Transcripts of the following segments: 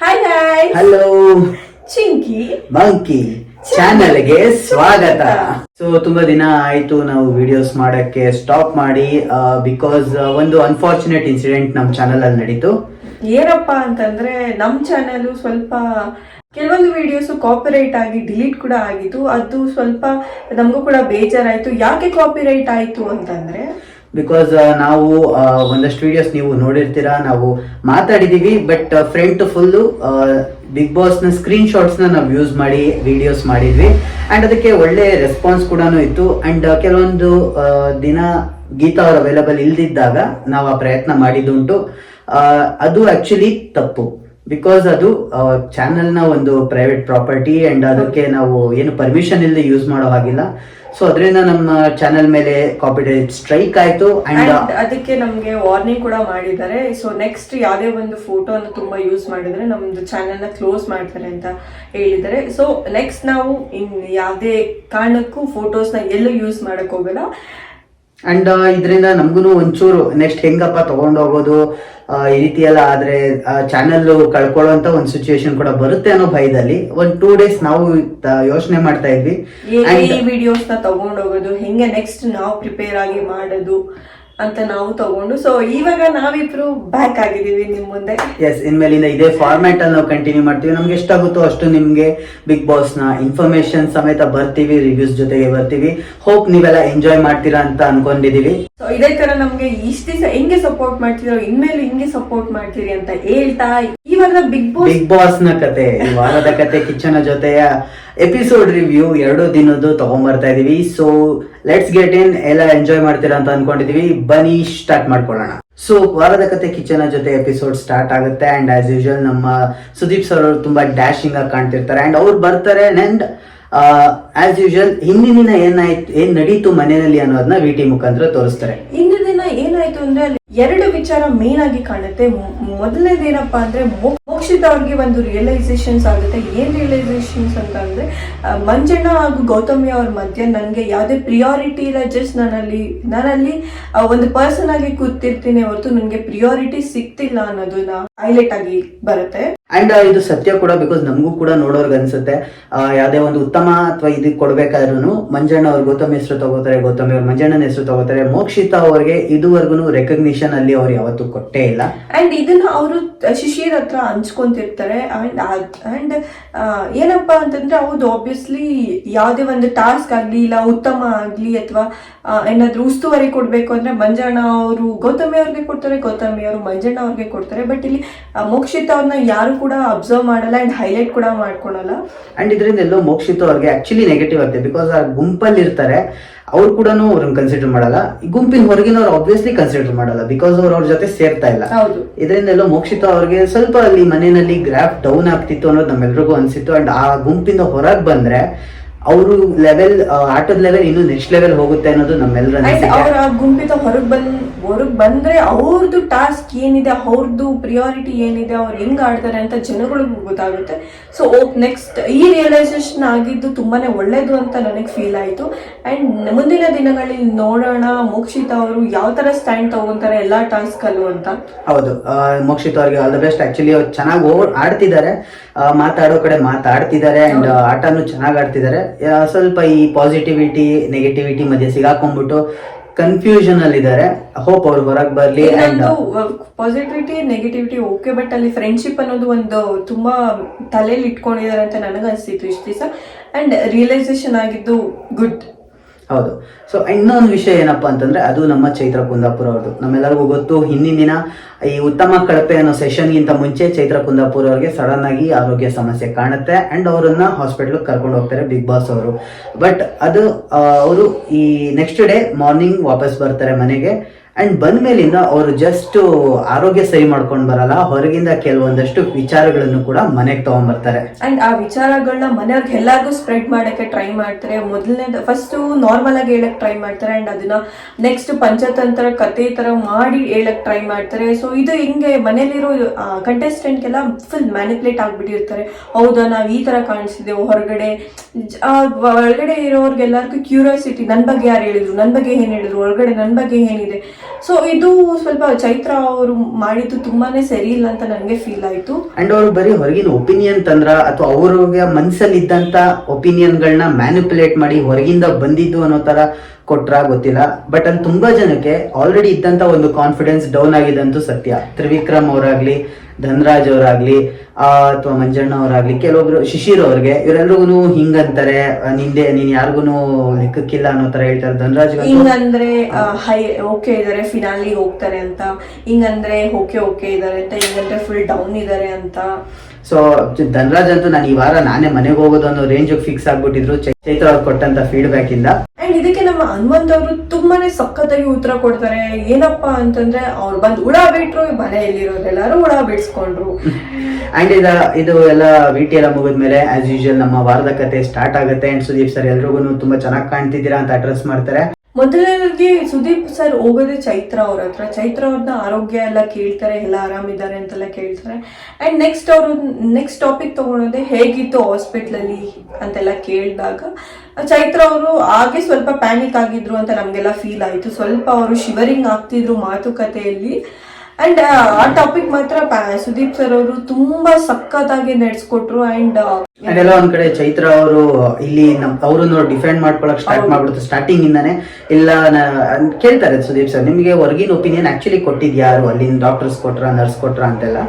Hi hi hello Chinki monkey ಚಾನೆಲ್ಗೆ ಸ್ವಾಗತ. So ತುಂಬಾ ದಿನ ಆಯ್ತು ನಾವು ವಿಡಿಯೋಸ್ ಮಾಡಕ್ಕೆ ಸ್ಟಾಪ್ ಮಾಡಿ ಬಿಕಾಸ್ ಒಂದು ಅನ್ಫಾರ್ಚುನೇಟ್ ಇನ್ಸಿಡೆಂಟ್ ನಮ್ ಚಾನೆಲ್ ಅಲ್ಲಿ ನಡೀತು. ಏನಪ್ಪ ಅಂತಂದ್ರೆ ನಮ್ ಚಾನೆಲ್ ಸ್ವಲ್ಪ ಕೆಲವೊಂದು ವಿಡಿಯೋಸ್ ಕಾಪಿರೈಟ್ ಆಗಿ ಡಿಲೀಟ್ ಕೂಡ ಆಗಿತ್ತು ಅದು ಸ್ವಲ್ಪ ನಮಗೂ ಕೂಡ ಬೇಜಾರಾಯ್ತು. ಯಾಕೆ ಕಾಪಿರೈಟ್ ಆಯ್ತು ಅಂತಂದ್ರೆ ಬಿಕಾಸ್ ನಾವು ಒಂದಷ್ಟು ವಿಡಿಯೋಸ್ ನೀವು ನೋಡಿರ್ತೀರಾ, ನಾವು ಮಾತಾಡಿದೀವಿ ಬಟ್ ಫ್ರಂಟ್ ಫುಲ್ಲು ಬಿಗ್ ಬಾಸ್ನ ಸ್ಕ್ರೀನ್ ಶಾಟ್ಸ್ನ ನಾವು ಯೂಸ್ ಮಾಡಿ ವಿಡಿಯೋಸ್ ಮಾಡಿದ್ವಿ. ಅಂಡ್ ಅದಕ್ಕೆ ಒಳ್ಳೆ ರೆಸ್ಪಾನ್ಸ್ ಕೂಡ ಇತ್ತು. ಅಂಡ್ ಕೆಲವೊಂದು ದಿನ ಗೀತಾ ಅವರು ಅವೈಲಬಲ್ ಇಲ್ದಿದ್ದಾಗ ನಾವು ಆ ಪ್ರಯತ್ನ ಮಾಡಿದ್ದುಂಟು. ಅದು ಆಕ್ಚುಲಿ ತಪ್ಪು. ಬಿಕಾಸ್ ಅದು ಚಾನೆಲ್ನ ಒಂದು ಪ್ರೈವೇಟ್ ಪ್ರಾಪರ್ಟಿ ಅಂಡ್ ಅದಕ್ಕೆ ನಾವು ಏನು ಪರ್ಮಿಷನ್ ಇಲ್ಲದೆ ಯೂಸ್ ಮಾಡೋ ಹಾಗಿಲ್ಲ. ಸೊ ಅದರಿಂದ ನಮ್ಮ ಚಾನೆಲ್ ಮೇಲೆ ಕಾಪಿರೈಟ್ ಸ್ಟ್ರೈಕ್ ಆಯ್ತು ಅಂಡ್ ಅದಕ್ಕೆ ನಮಗೆ ವಾರ್ನಿಂಗ್ ಕೂಡ ಮಾಡಿದ್ದಾರೆ. ಸೊ ನೆಕ್ಸ್ಟ್ ಯಾವುದೇ ಒಂದು ಫೋಟೋನ ತುಂಬಾ ಯೂಸ್ ಮಾಡಿದ್ರೆ ನಮ್ದು ಚಾನೆಲ್ನ ಕ್ಲೋಸ್ ಮಾಡ್ತಾರೆ ಅಂತ ಹೇಳಿದ್ದಾರೆ. ಸೊ ನೆಕ್ಸ್ಟ್ ನಾವು ಇನ್ ಯಾವುದೇ ಕಾರಣಕ್ಕೂ ಫೋಟೋಸ್ನ ಎಲ್ಲೂ ಯೂಸ್ ಮಾಡಕ್ ಹೋಗಲ್ಲ. ಅಂಡ್ ಇದರಿಂದ ನಮಗೂ ಒಂಚೂರು ನೆಕ್ಸ್ಟ್ ಹೆಂಗಪ್ಪ ತೊಗೊಂಡು ಹೋಗೋದು ಈ ರೀತಿ ಎಲ್ಲ ಆದ್ರೆ ಚಾನೆಲ್ ಕಳ್ಕೊಳ್ಳುವಂತ ಒಂದು ಸಿಚುವೇಶನ್ ಕೂಡ ಬರುತ್ತೆ ಅನ್ನೋ ಭಯದಲ್ಲಿ ಒಂದು ಟೂ ಡೇಸ್ ನಾವು ಯೋಚನೆ ಮಾಡ್ತಾ ಇದ್ವಿ. ಈ ವಿಡಿಯೋಸ್ನ ತಗೊಂಡೋಗೋದು ಹೆಂಗೆ ನೆಕ್ಸ್ಟ್ ನಾವು ಪ್ರಿಪೇರ್ ಆಗಿ ಮಾಡೋದು ಅಂತ ನಾವು ತಗೊಂಡು. ಸೊ ಇವಾಗ ನಾವಿಬ್ರು ಬ್ಯಾಕ್ ಆಗಿದೀವಿ ನಿಮ್ ಮುಂದೆ. ಎಸ್ ಇನ್ಮೇಲಿಂದ ಇದೇ ಫಾರ್ಮ್ಯಾಟ್ ಅನ್ನು ನಾವು ಕಂಟಿನ್ಯೂ ಮಾಡ್ತೀವಿ. ನಮ್ಗೆ ಎಷ್ಟಾಗುತ್ತೋ ಅಷ್ಟು ನಿಮ್ಗೆ ಬಿಗ್ ಬಾಸ್ನ ಇನ್ಫಾರ್ಮೇಶನ್ ಸಮೇತ ಬರ್ತೀವಿ ರಿವ್ಯೂಸ್ ಜೊತೆಗೆ ಬರ್ತೀವಿ. ಹೋಪ್ ನೀವೆಲ್ಲ ಎಂಜಾಯ್ ಮಾಡ್ತೀರಾ ಅಂತ ಅನ್ಕೊಂಡಿದೀವಿ. ಸೊ ಇದೇ ತರ ನಮ್ಗೆ ಇಷ್ಟ ದಿವಸ ಹೆಂಗೆ ಸಪೋರ್ಟ್ ಮಾಡ್ತೀರೋ ಇನ್ಮೇಲೆ ಹೆಂಗೆ ಸಪೋರ್ಟ್ ಮಾಡ್ತೀರಿ ಅಂತ ಹೇಳ್ತಾ ಇವಾಗ ಬಿಗ್ ಬಾಸ್ ಬಿಗ್ ಬಾಸ್ನ ಕತೆ ಈ ವಾರದ ಕತೆ ಕಿಚ್ಚನ ಜೊತೆಯ ಎಪಿಸೋಡ್ ರಿವ್ಯೂ ಎರಡು ದಿನದ್ದು ತಗೊಂಡ್ಬರ್ತಾ ಇದೀವಿ. ಸೊ ಲೆಟ್ಸ್ ಗೆಟ್ ಇನ್ ಎಲ್ಲ ಎಂಜಾಯ್ ಮಾಡ್ತೀರಾ ಅಂತ ಅನ್ಕೊಂಡಿದೀವಿ. ಬನ್ನಿ ಸ್ಟಾರ್ಟ್ ಮಾಡ್ಕೊಳ್ಳೋಣ. ಸೊ ವಾರದ ಕತೆ ಕಿಚನ್ ಜೊತೆ ಎಪಿಸೋಡ್ ಸ್ಟಾರ್ಟ್ ಆಗುತ್ತೆ. ಅಂಡ್ ಆಸ್ ಯೂಶುವಲ್ ನಮ್ಮ ಸುದೀಪ್ ಸರ್ ಅವರು ತುಂಬಾ ಡ್ಯಾಶಿಂಗ್ ಆಗಿ ಕಾಣ್ತಿರ್ತಾರೆ. ಅಂಡ್ ಅವ್ರು ಬರ್ತಾರೆ ಅಂಡ್ ಆಸ್ ಯೂಶುವಲ್ ಹಿಂದಿನ ದಿನ ಏನಾಯ್ತು, ಏನ್ ನಡೀತು ಮನೆಯಲ್ಲಿ ಅನ್ನೋದನ್ನ ವಿ ಟಿ ಮುಖಾಂತರ ತೋರಿಸ್ತಾರೆ. ಹಿಂದಿನ ದಿನ ಏನಾಯ್ತು ಅಂದ್ರೆ ಎರಡು ವಿಚಾರ ಮೇನ್ ಆಗಿ ಕಾಣುತ್ತೆ. ಮೊದಲನೇದೇನಪ್ಪಾ ಅಂದ್ರೆ ಮೋಕ್ಷಿತ ಒಂದು ರಿಯಲೈಸೇಷನ್ಸ್ ಆಗುತ್ತೆ. ಏನ್ ರಿಯಲೈಸೇಷನ್ಸ್ ಅಂತ ಅಂದ್ರೆ ಮಂಜಣ್ಣ ಹಾಗೂ ಗೌತಮಿ ಅವ್ರ ಮಧ್ಯೆ ನನ್ಗೆ ಯಾವ್ದೇ ಪ್ರಿಯಾರಿಟಿ ಇಲ್ಲ. ಜಸ್ಟ್ ನಾನಲ್ಲಿ ನಾನಲ್ಲಿ ಒಂದು ಪರ್ಸನ್ ಆಗಿ ಕೂತಿರ್ತೀನಿ ಹೊರತು ನನ್ಗೆ ಪ್ರಿಯಾರಿಟಿ ಸಿಗ್ತಿಲ್ಲ ಅನ್ನೋದನ್ನ ಹೈಲೈಟ್ ಆಗಿ ಬರುತ್ತೆ. ಅಂಡ್ ಇದು ಸತ್ಯ ಕೂಡ ಬಿಕಾಸ್ ನಮಗೂ ಕೂಡ ನೋಡೋರ್ಗೆ ಅನ್ಸುತ್ತೆ. ಯಾವುದೇ ಒಂದು ಉತ್ತಮ ಅಥವಾ ಇದು ಕೊಡಬೇಕಾದ್ರೂ ಮಂಜಣ್ಣ ಅವ್ರು ಗೌತಮ್ ಹೆಸರು ತಗೋತಾರೆ, ಗೌತಮಿ ಅವ್ರು ಮಂಜಣ್ಣನ ಹೆಸರು ತಗೋತಾರೆ. ಮೋಕ್ಷಿತ ಅವ್ರಿಗೆ ಇದುವರೆಗೂ ರೆಕಗ್ನಿಷನ್ ಅಲ್ಲಿ ಅವ್ರು ಯಾವತ್ತೂ ಕೊಟ್ಟೇ ಇಲ್ಲ. ಅಂಡ್ ಇದನ್ನ ಅವರು ಶಿಷ್ಯರ ಹತ್ರ ಹಂಚ್ಕೊಂತಿರ್ತಾರೆ. ಅಂಡ್ ಏನಪ್ಪಾ ಅಂತಂದ್ರೆ ಹೌದು ಆಬ್ವಿಯಸ್ಲಿ ಯಾವುದೇ ಒಂದು ಟಾಸ್ಕ್ ಆಗಲಿ ಇಲ್ಲ ಉತ್ತಮ ಆಗಲಿ ಅಥವಾ ಏನಾದರೂ ಉಸ್ತುವಾರಿ ಕೊಡಬೇಕು ಅಂದ್ರೆ ಮಂಜಣ್ಣ ಅವರು, ಗೌತಮಿ ಅವ್ರಿಗೆ ಕೊಡ್ತಾರೆ, ಗೌತಮಿ ಅವರು ಮಂಜಣ್ಣ ಅವ್ರಿಗೆ ಕೊಡ್ತಾರೆ. ಬಟ್ ಇಲ್ಲಿ ಮೋಕ್ಷಿತ ಅವ್ರನ್ನ ಯಾರು ಕೂಡ ಅಬ್ಸರ್ವ್ ಮಾಡಲ್ಲ ಅಂಡ್ ಹೈಲೈಟ್ ಕೂಡ ಮಾಡ್ಕೊಳಲ್ಲ. ಅಂಡ್ ಇದರಿಂದ ಎಲ್ಲೋ ಮೋಕ್ಷಿತ ಅವ್ರಿಗೆ ಆ್ಯಕ್ಚುಲಿ ನೆಗೆಟಿವ್ ಆಗುತ್ತೆ ಬಿಕಾಸ್ ಆ ಗುಂಪಲ್ಲಿ ಇರ್ತಾರೆ. ಅವ್ರು ಕೂಡ ಅವ್ರನ್ನ ಕನ್ಸಿಡರ್ ಮಾಡಲ್ಲ. ಈ ಗುಂಪಿನ ಹೊರಗಿನವ್ರು ಆಬ್ವಿಯಸ್ಲಿ ಕನ್ಸಿಡರ್ ಮಾಡಲ್ಲ ಬಿಕಾಸ್ ಅವ್ರು ಅವ್ರ ಜೊತೆ ಸೇರ್ತಾ ಇಲ್ಲ. ಹೌದು. ಇದರಿಂದ ಎಲ್ಲೋ ಮೋಕ್ಷಿತ ಅವ್ರಿಗೆ ಸ್ವಲ್ಪ ಅಲ್ಲಿ ಮನೆಯಲ್ಲಿ ಗ್ರಾಫ್ ಡೌನ್ ಆಗ್ತಿತ್ತು ಅನ್ನೋದು ನಮ್ಮೆಲ್ರಿಗೂ ಅನ್ಸಿತ್ತು. ಅಂಡ್ ಆ ಗುಂಪಿಂದ ಹೊರಗೆ ಬಂದ್ರೆ ಅವರು ಲೆವೆಲ್ ಆಟದ ಲೆವೆಲ್ ಇನ್ನು ನೆಕ್ಸ್ಟ್ ಲೆವೆಲ್ ಹೋಗುತ್ತೆ ಅನ್ನೋದು ನಮ್ಮೆಲ್ಲರ ಅವ್ರ ಆ ಗುಂಪಿತ ಹೊರಗ್ ಬಂದ್ ಹೊರಗ್ ಬಂದ್ರೆ ಅವ್ರದ್ದು ಟಾಸ್ಕ್ ಏನಿದೆ ಅವ್ರದ್ದು ಪ್ರಿಯಾರಿಟಿ ಏನಿದೆ ಅವ್ರು ಹೆಂಗ್ ಆಡ್ತಾರೆ ಅಂತ ಜನಗಳಿಗೂ ಗೊತ್ತಾಗುತ್ತೆ. ಸೊ ನೆಕ್ಸ್ಟ್ ಈ ರಿಯಲೈಸೇಷನ್ ಆಗಿದ್ದು ತುಂಬಾನೇ ಒಳ್ಳೇದು ಅಂತ ನನಗೆ ಫೀಲ್ ಆಯ್ತು. ಅಂಡ್ ಮುಂದಿನ ದಿನಗಳಲ್ಲಿ ನೋಡೋಣ ಮೋಕ್ಷಿತ ಅವರು ಯಾವ ತರ ಸ್ಟ್ಯಾಂಡ್ ತಗೊಂತಾರೆ ಎಲ್ಲಾ ಟಾಸ್ಕ್ ಅಲ್ಲು ಅಂತ. ಹೌದು ಮೋಕ್ಷಿತ ಅವ್ರಿಗೆ ಆಲ್ ದ ಬೆಸ್ಟ್ ಆಕ್ಚುಲಿ ಅವ್ರು ಚೆನ್ನಾಗಿ ಓವರ್ ಆಡ್ತಿದ್ದಾರೆ. ಮಾತಾಡೋ ಕಡೆ ಮಾತಾಡ್ತಿದ್ದಾರೆ. ಅಂಡ್ ಆಟನು ಚೆನ್ನಾಗಿ ಆಡ್ತಿದ್ದಾರೆ. ಸ್ವಲ್ಪ ಈ ಪಾಸಿಟಿವಿಟಿ ನೆಗೆಟಿವಿಟಿ ಮಧ್ಯೆ ಸಿಗಾಕೊಂಡ್ಬಿಟ್ಟು ಕನ್ಫ್ಯೂಷನ್ ಅಲ್ಲಿ ಇದ್ದಾರೆ ಹೋಪ್ ಅವ್ರು ಹೊರಗೆ ಬರ್ಲಿ ಪಾಸಿಟಿವಿಟಿ ನೆಗೆಟಿವಿಟಿ ಓಕೆ ಬಟ್ ಅಲ್ಲಿ ಫ್ರೆಂಡ್ಶಿಪ್ ಅನ್ನೋದು ಒಂದು ತುಂಬಾ ತಲೆಯಲ್ಲಿ ಇಟ್ಕೊಂಡಿದ್ದಾರೆ ಅಂತ ನನಗೆ ಅನಿಸ್ತಿತ್ತು ಇಷ್ಟು ದಿವಸ. ಅಂಡ್ ರಿಯಲೈಸೇಷನ್ ಆಗಿದ್ದು ಗುಡ್ ಹೌದು. ಸೊ ಇನ್ನೊಂದು ವಿಷಯ ಏನಪ್ಪ ಅಂತಂದ್ರೆ, ಅದು ನಮ್ಮ ಚೈತ್ರ ಕುಂದಾಪುರ ಅವ್ರದ್ದು ನಮ್ಮೆಲ್ಲರಿಗೂ ಗೊತ್ತು, ಹಿಂದಿನ ದಿನ ಈ ಉತ್ತಮ ಕಳಪೆ ಅನ್ನೋ ಸೆಷನ್ಗಿಂತ ಮುಂಚೆ ಚೈತ್ರ ಕುಂದಾಪುರ ಅವ್ರಿಗೆ ಸಡನ್ ಆಗಿ ಆರೋಗ್ಯ ಸಮಸ್ಯೆ ಕಾಣುತ್ತೆ. ಅಂಡ್ ಅವರನ್ನ ಹಾಸ್ಪಿಟ್ಲಿಗೆ ಕರ್ಕೊಂಡು ಹೋಗ್ತಾರೆ ಬಿಗ್ ಬಾಸ್ ಅವರು. ಬಟ್ ಅದು ಅವರು ಈ ನೆಕ್ಸ್ಟ್ ಡೇ ಮಾರ್ನಿಂಗ್ ವಾಪಸ್ ಬರ್ತಾರೆ ಮನೆಗೆ. ಅಂಡ್ ಬಂದ ಮೇಲಿಂದ ಅವರು ಜಸ್ಟ್ ಆರೋಗ್ಯ ಸರಿ ಮಾಡ್ಕೊಂಡು ಬರಲ್ಲ. ಹೊರಗಿಂದ ಕೆಲವೊಂದಷ್ಟು ವಿಚಾರಗಳನ್ನು ಕೂಡ ಮನೆಗೆ ತಗೊಂಡ್ಬರ್ತಾರೆ ಅಂಡ್ ಆ ವಿಚಾರಗಳನ್ನ ಮನೆಯವ್ರಿಗೆ ಎಲ್ಲಾರ್ಗೂ ಸ್ಪ್ರೆಡ್ ಮಾಡಕ್ಕೆ ಟ್ರೈ ಮಾಡ್ತಾರೆ. ಮೊದಲನೇ ಫಸ್ಟ್ ನಾರ್ಮಲ್ ಆಗಿ ಹೇಳಕ್ ಟ್ರೈ ಮಾಡ್ತಾರೆ. ಅಂಡ್ ಅದನ್ನ ನೆಕ್ಸ್ಟ್ ಪಂಚತಂತ್ರ ಕತೆ ತರ ಮಾಡಿ ಹೇಳಕ್ ಟ್ರೈ ಮಾಡ್ತಾರೆ. ಸೊ ಇದು ಹಿಂಗೆ ಮನೇಲಿರೋ ಕಂಟೆಸ್ಟೆಂಟ್ಗೆಲ್ಲ ಫುಲ್ ಮ್ಯಾನಿಪುಲೇಟ್ ಆಗಿಬಿಟ್ಟಿರ್ತಾರೆ. ಹೌದಾ, ನಾವು ಈ ತರ ಕಾಣಿಸಿದೆವು ಹೊರಗಡೆ. ಒಳಗಡೆ ಇರೋರ್ಗೆಲ್ಲರಿಗೂ ಕ್ಯೂರಿಯಾಸಿಟಿ ನನ್ನ ಬಗ್ಗೆ ಯಾರು ಹೇಳಿದ್ರು? ನನ್ನ ಬಗ್ಗೆ ಏನು ಹೇಳಿದ್ರು? ಒಳಗಡೆ ನನ್ನ ಬಗ್ಗೆ ಏನಿದೆ? ಸೊ ಇದು ಸ್ವಲ್ಪ ಚೈತ್ರ ಅವರು ಮಾಡಿದ್ದು ತುಂಬಾನೇ ಸರಿ ಇಲ್ಲ ಅಂತ ನನಗೆ ಫೀಲ್ ಆಯ್ತು. ಅಂಡ್ ಅವರು ಬರೀ ಹೊರಗಿನ ಒಪಿನಿಯನ್ ತಂದ್ರ ಅಥವಾ ಅವ್ರಿಗೆ ಮನ್ಸಲ್ಲಿ ಇದ್ದಂತ ಒಪಿನಿಯನ್ಗಳನ್ನ ಮ್ಯಾನಿಪುಲೇಟ್ ಮಾಡಿ ಹೊರಗಿಂದ ಬಂದಿದ್ದು ಅನ್ನೋ ತರ ಕೊಟ್ರ ಗೊತ್ತಿಲ್ಲ. ಬಟ್ ಅಲ್ಲಿ ತುಂಬಾ ಜನಕ್ಕೆ ಆಲ್ರೆಡಿ ಇದ್ದಂತ ಒಂದು ಕಾನ್ಫಿಡೆನ್ಸ್ ಡೌನ್ ಆಗಿದೆ ಅಂತೂ ಸತ್ಯ. ತ್ರಿವಿಕ್ರಮ್ ಅವರಾಗ್ಲಿ ಧನರಾಜ್ ಅವರಾಗ್ಲಿ ಅಥವಾ ಮಂಜಣ್ಣ ಅವರಾಗ್ಲಿ ಕೆಲವೊಬ್ರು ಶಿಶಿರ್ ಅವ್ರಿಗೆ ಇವರೆಲ್ರಿಗೂ ಹಿಂಗಂತಾರೆ ಆ, ನಿಂದೆ ನೀನ್ ಯಾರಿಗೂ ಲೆಕ್ಕಕ್ಕಿಲ್ಲ ಅನ್ನೋ ತರ ಹೇಳ್ತಾರೆ. ಧನರಾಜ್ ಹಿಂಗಂದ್ರೆ ಹೈ ಓಕೆ ಇದಾರೆ ಫಿನಾಲಿ ಹೋಗ್ತಾರೆ ಅಂತ. ಹಿಂಗಂದ್ರೆ ಓಕೆ ಓಕೆ ಇದಾರೆ ಅಂತ. ಹಿಂಗಂದ್ರೆ ಫುಲ್ ಡೌನ್ ಇದಾರೆ ಅಂತ. ಸೊ ಧನ್ರಾಜ್ ಅಂತೂ ನಾನು ಈ ವಾರ ನಾನೇ ಮನೆಗೆ ಹೋಗೋದು ಅನ್ನೋ ರೇಂಜ್ ಫಿಕ್ಸ್ ಆಗ್ಬಿಟ್ಟಿದ್ರು. ಚೈತ್ರ ಅವ್ರು ಕೊಟ್ಟಂತ ಫೀಡ್ಬ್ಯಾಕ್ ಇಂದ. ಅಂಡ್ ಇದಕ್ಕೆ ನಮ್ಮ ಹನುಮಂತ್ ಅವರು ತುಂಬಾನೇ ಸಖತ್ತಾಗಿ ಉತ್ತರ ಕೊಡ್ತಾರೆ. ಏನಪ್ಪಾ ಅಂತಂದ್ರೆ ಅವ್ರು ಬಂದು ಹುಳ ಬಿಟ್ರು ಮನೆಯಲ್ಲಿರೋರೆಲ್ಲರೂ ಹುಳ ಬಿಡಿಸ್ಕೊಂಡ್ರು. ಅಂಡ್ ಇದ ಇದು ಎಲ್ಲ ವಿಟಿ ಎಲ್ಲ ಮುಗಿದ್ಮೇಲೆ ಆಸ್ ಯೂಶುವಲ್ ನಮ್ಮ ವಾರದ ಕತೆ ಸ್ಟಾರ್ಟ್ ಆಗುತ್ತೆ. ಅಂಡ್ ಸುದೀಪ್ ಸರ್ ಎಲ್ರಿಗೂ ತುಂಬಾ ಚೆನ್ನಾಗಿ ಕಾಣ್ತಿದ್ದೀರಾ ಅಂತ ಅಡ್ರೆಸ್ ಮಾಡ್ತಾರೆ. ಮೊದಲನೇದಾಗಿ ಸುದೀಪ್ ಸರ್ ಹೋಗೋದೇ ಚೈತ್ರ ಅವ್ರ ಹತ್ರ. ಚೈತ್ರ ಅವ್ರನ್ನ ಆರೋಗ್ಯ ಎಲ್ಲ ಕೇಳ್ತಾರೆ, ಎಲ್ಲ ಆರಾಮಿದ್ದಾರೆ ಅಂತೆಲ್ಲ ಕೇಳ್ತಾರೆ. ಆ್ಯಂಡ್ ನೆಕ್ಸ್ಟ್ ಅವರು ನೆಕ್ಸ್ಟ್ ಟಾಪಿಕ್ ತೊಗೊಳೋದೆ ಹೇಗಿತ್ತು ಹಾಸ್ಪಿಟ್ಲಲ್ಲಿ ಅಂತೆಲ್ಲ ಕೇಳಿದಾಗ, ಚೈತ್ರ ಅವರು ಹಾಗೆ ಸ್ವಲ್ಪ ಪ್ಯಾನಿಕ್ ಆಗಿದ್ರು ಅಂತ ನಮಗೆಲ್ಲ ಫೀಲ್ ಆಯಿತು. ಸ್ವಲ್ಪ ಅವರು ಶಿವರಿಂಗ್ ಆಗ್ತಿದ್ರು ಮಾತುಕತೆಯಲ್ಲಿ. ಅಂಡ್ ಆ ಟಾಪಿಕ್ ಮಾತ್ರ ಸುದೀಪ್ ಸರ್ ಅವರು ತುಂಬಾ ಸಖತ್ತಾಗಿ ನಡೆಸ್ಕೊಟ್ರು ಅಂಡ್ ಅಂಡ್ ಎಲ್ಲ ಒಂದ್ ಕಡೆ ಚೈತ್ರ ಅವರು ಇಲ್ಲಿ ನಮ್ ಅವ್ರನ್ನ ಡಿಫೆಂಡ್ ಮಾಡ್ಕೊಳಕ್ ಸ್ಟಾರ್ಟ್ ಮಾಡ್ಬಿಡ್ತು ಸ್ಟಾರ್ಟಿಂಗ್ ಇಂದಾನೆ. ಇಲ್ಲ ಕೇಳ್ತಾರೆ ಸುದೀಪ್ ಸರ್ ನಿಮಗೆ ಹೊರಗಿನ ಒಪಿನಿಯನ್ ಆಕ್ಚುಲಿ ಕೊಟ್ಟಿದ್ ಯಾರು? ಅಲ್ಲಿನ ಡಾಕ್ಟರ್ಸ್ ಕೊಟ್ರ ನರ್ಸ್ ಕೊಟ್ರ ಅಂತೆಲ್ಲ?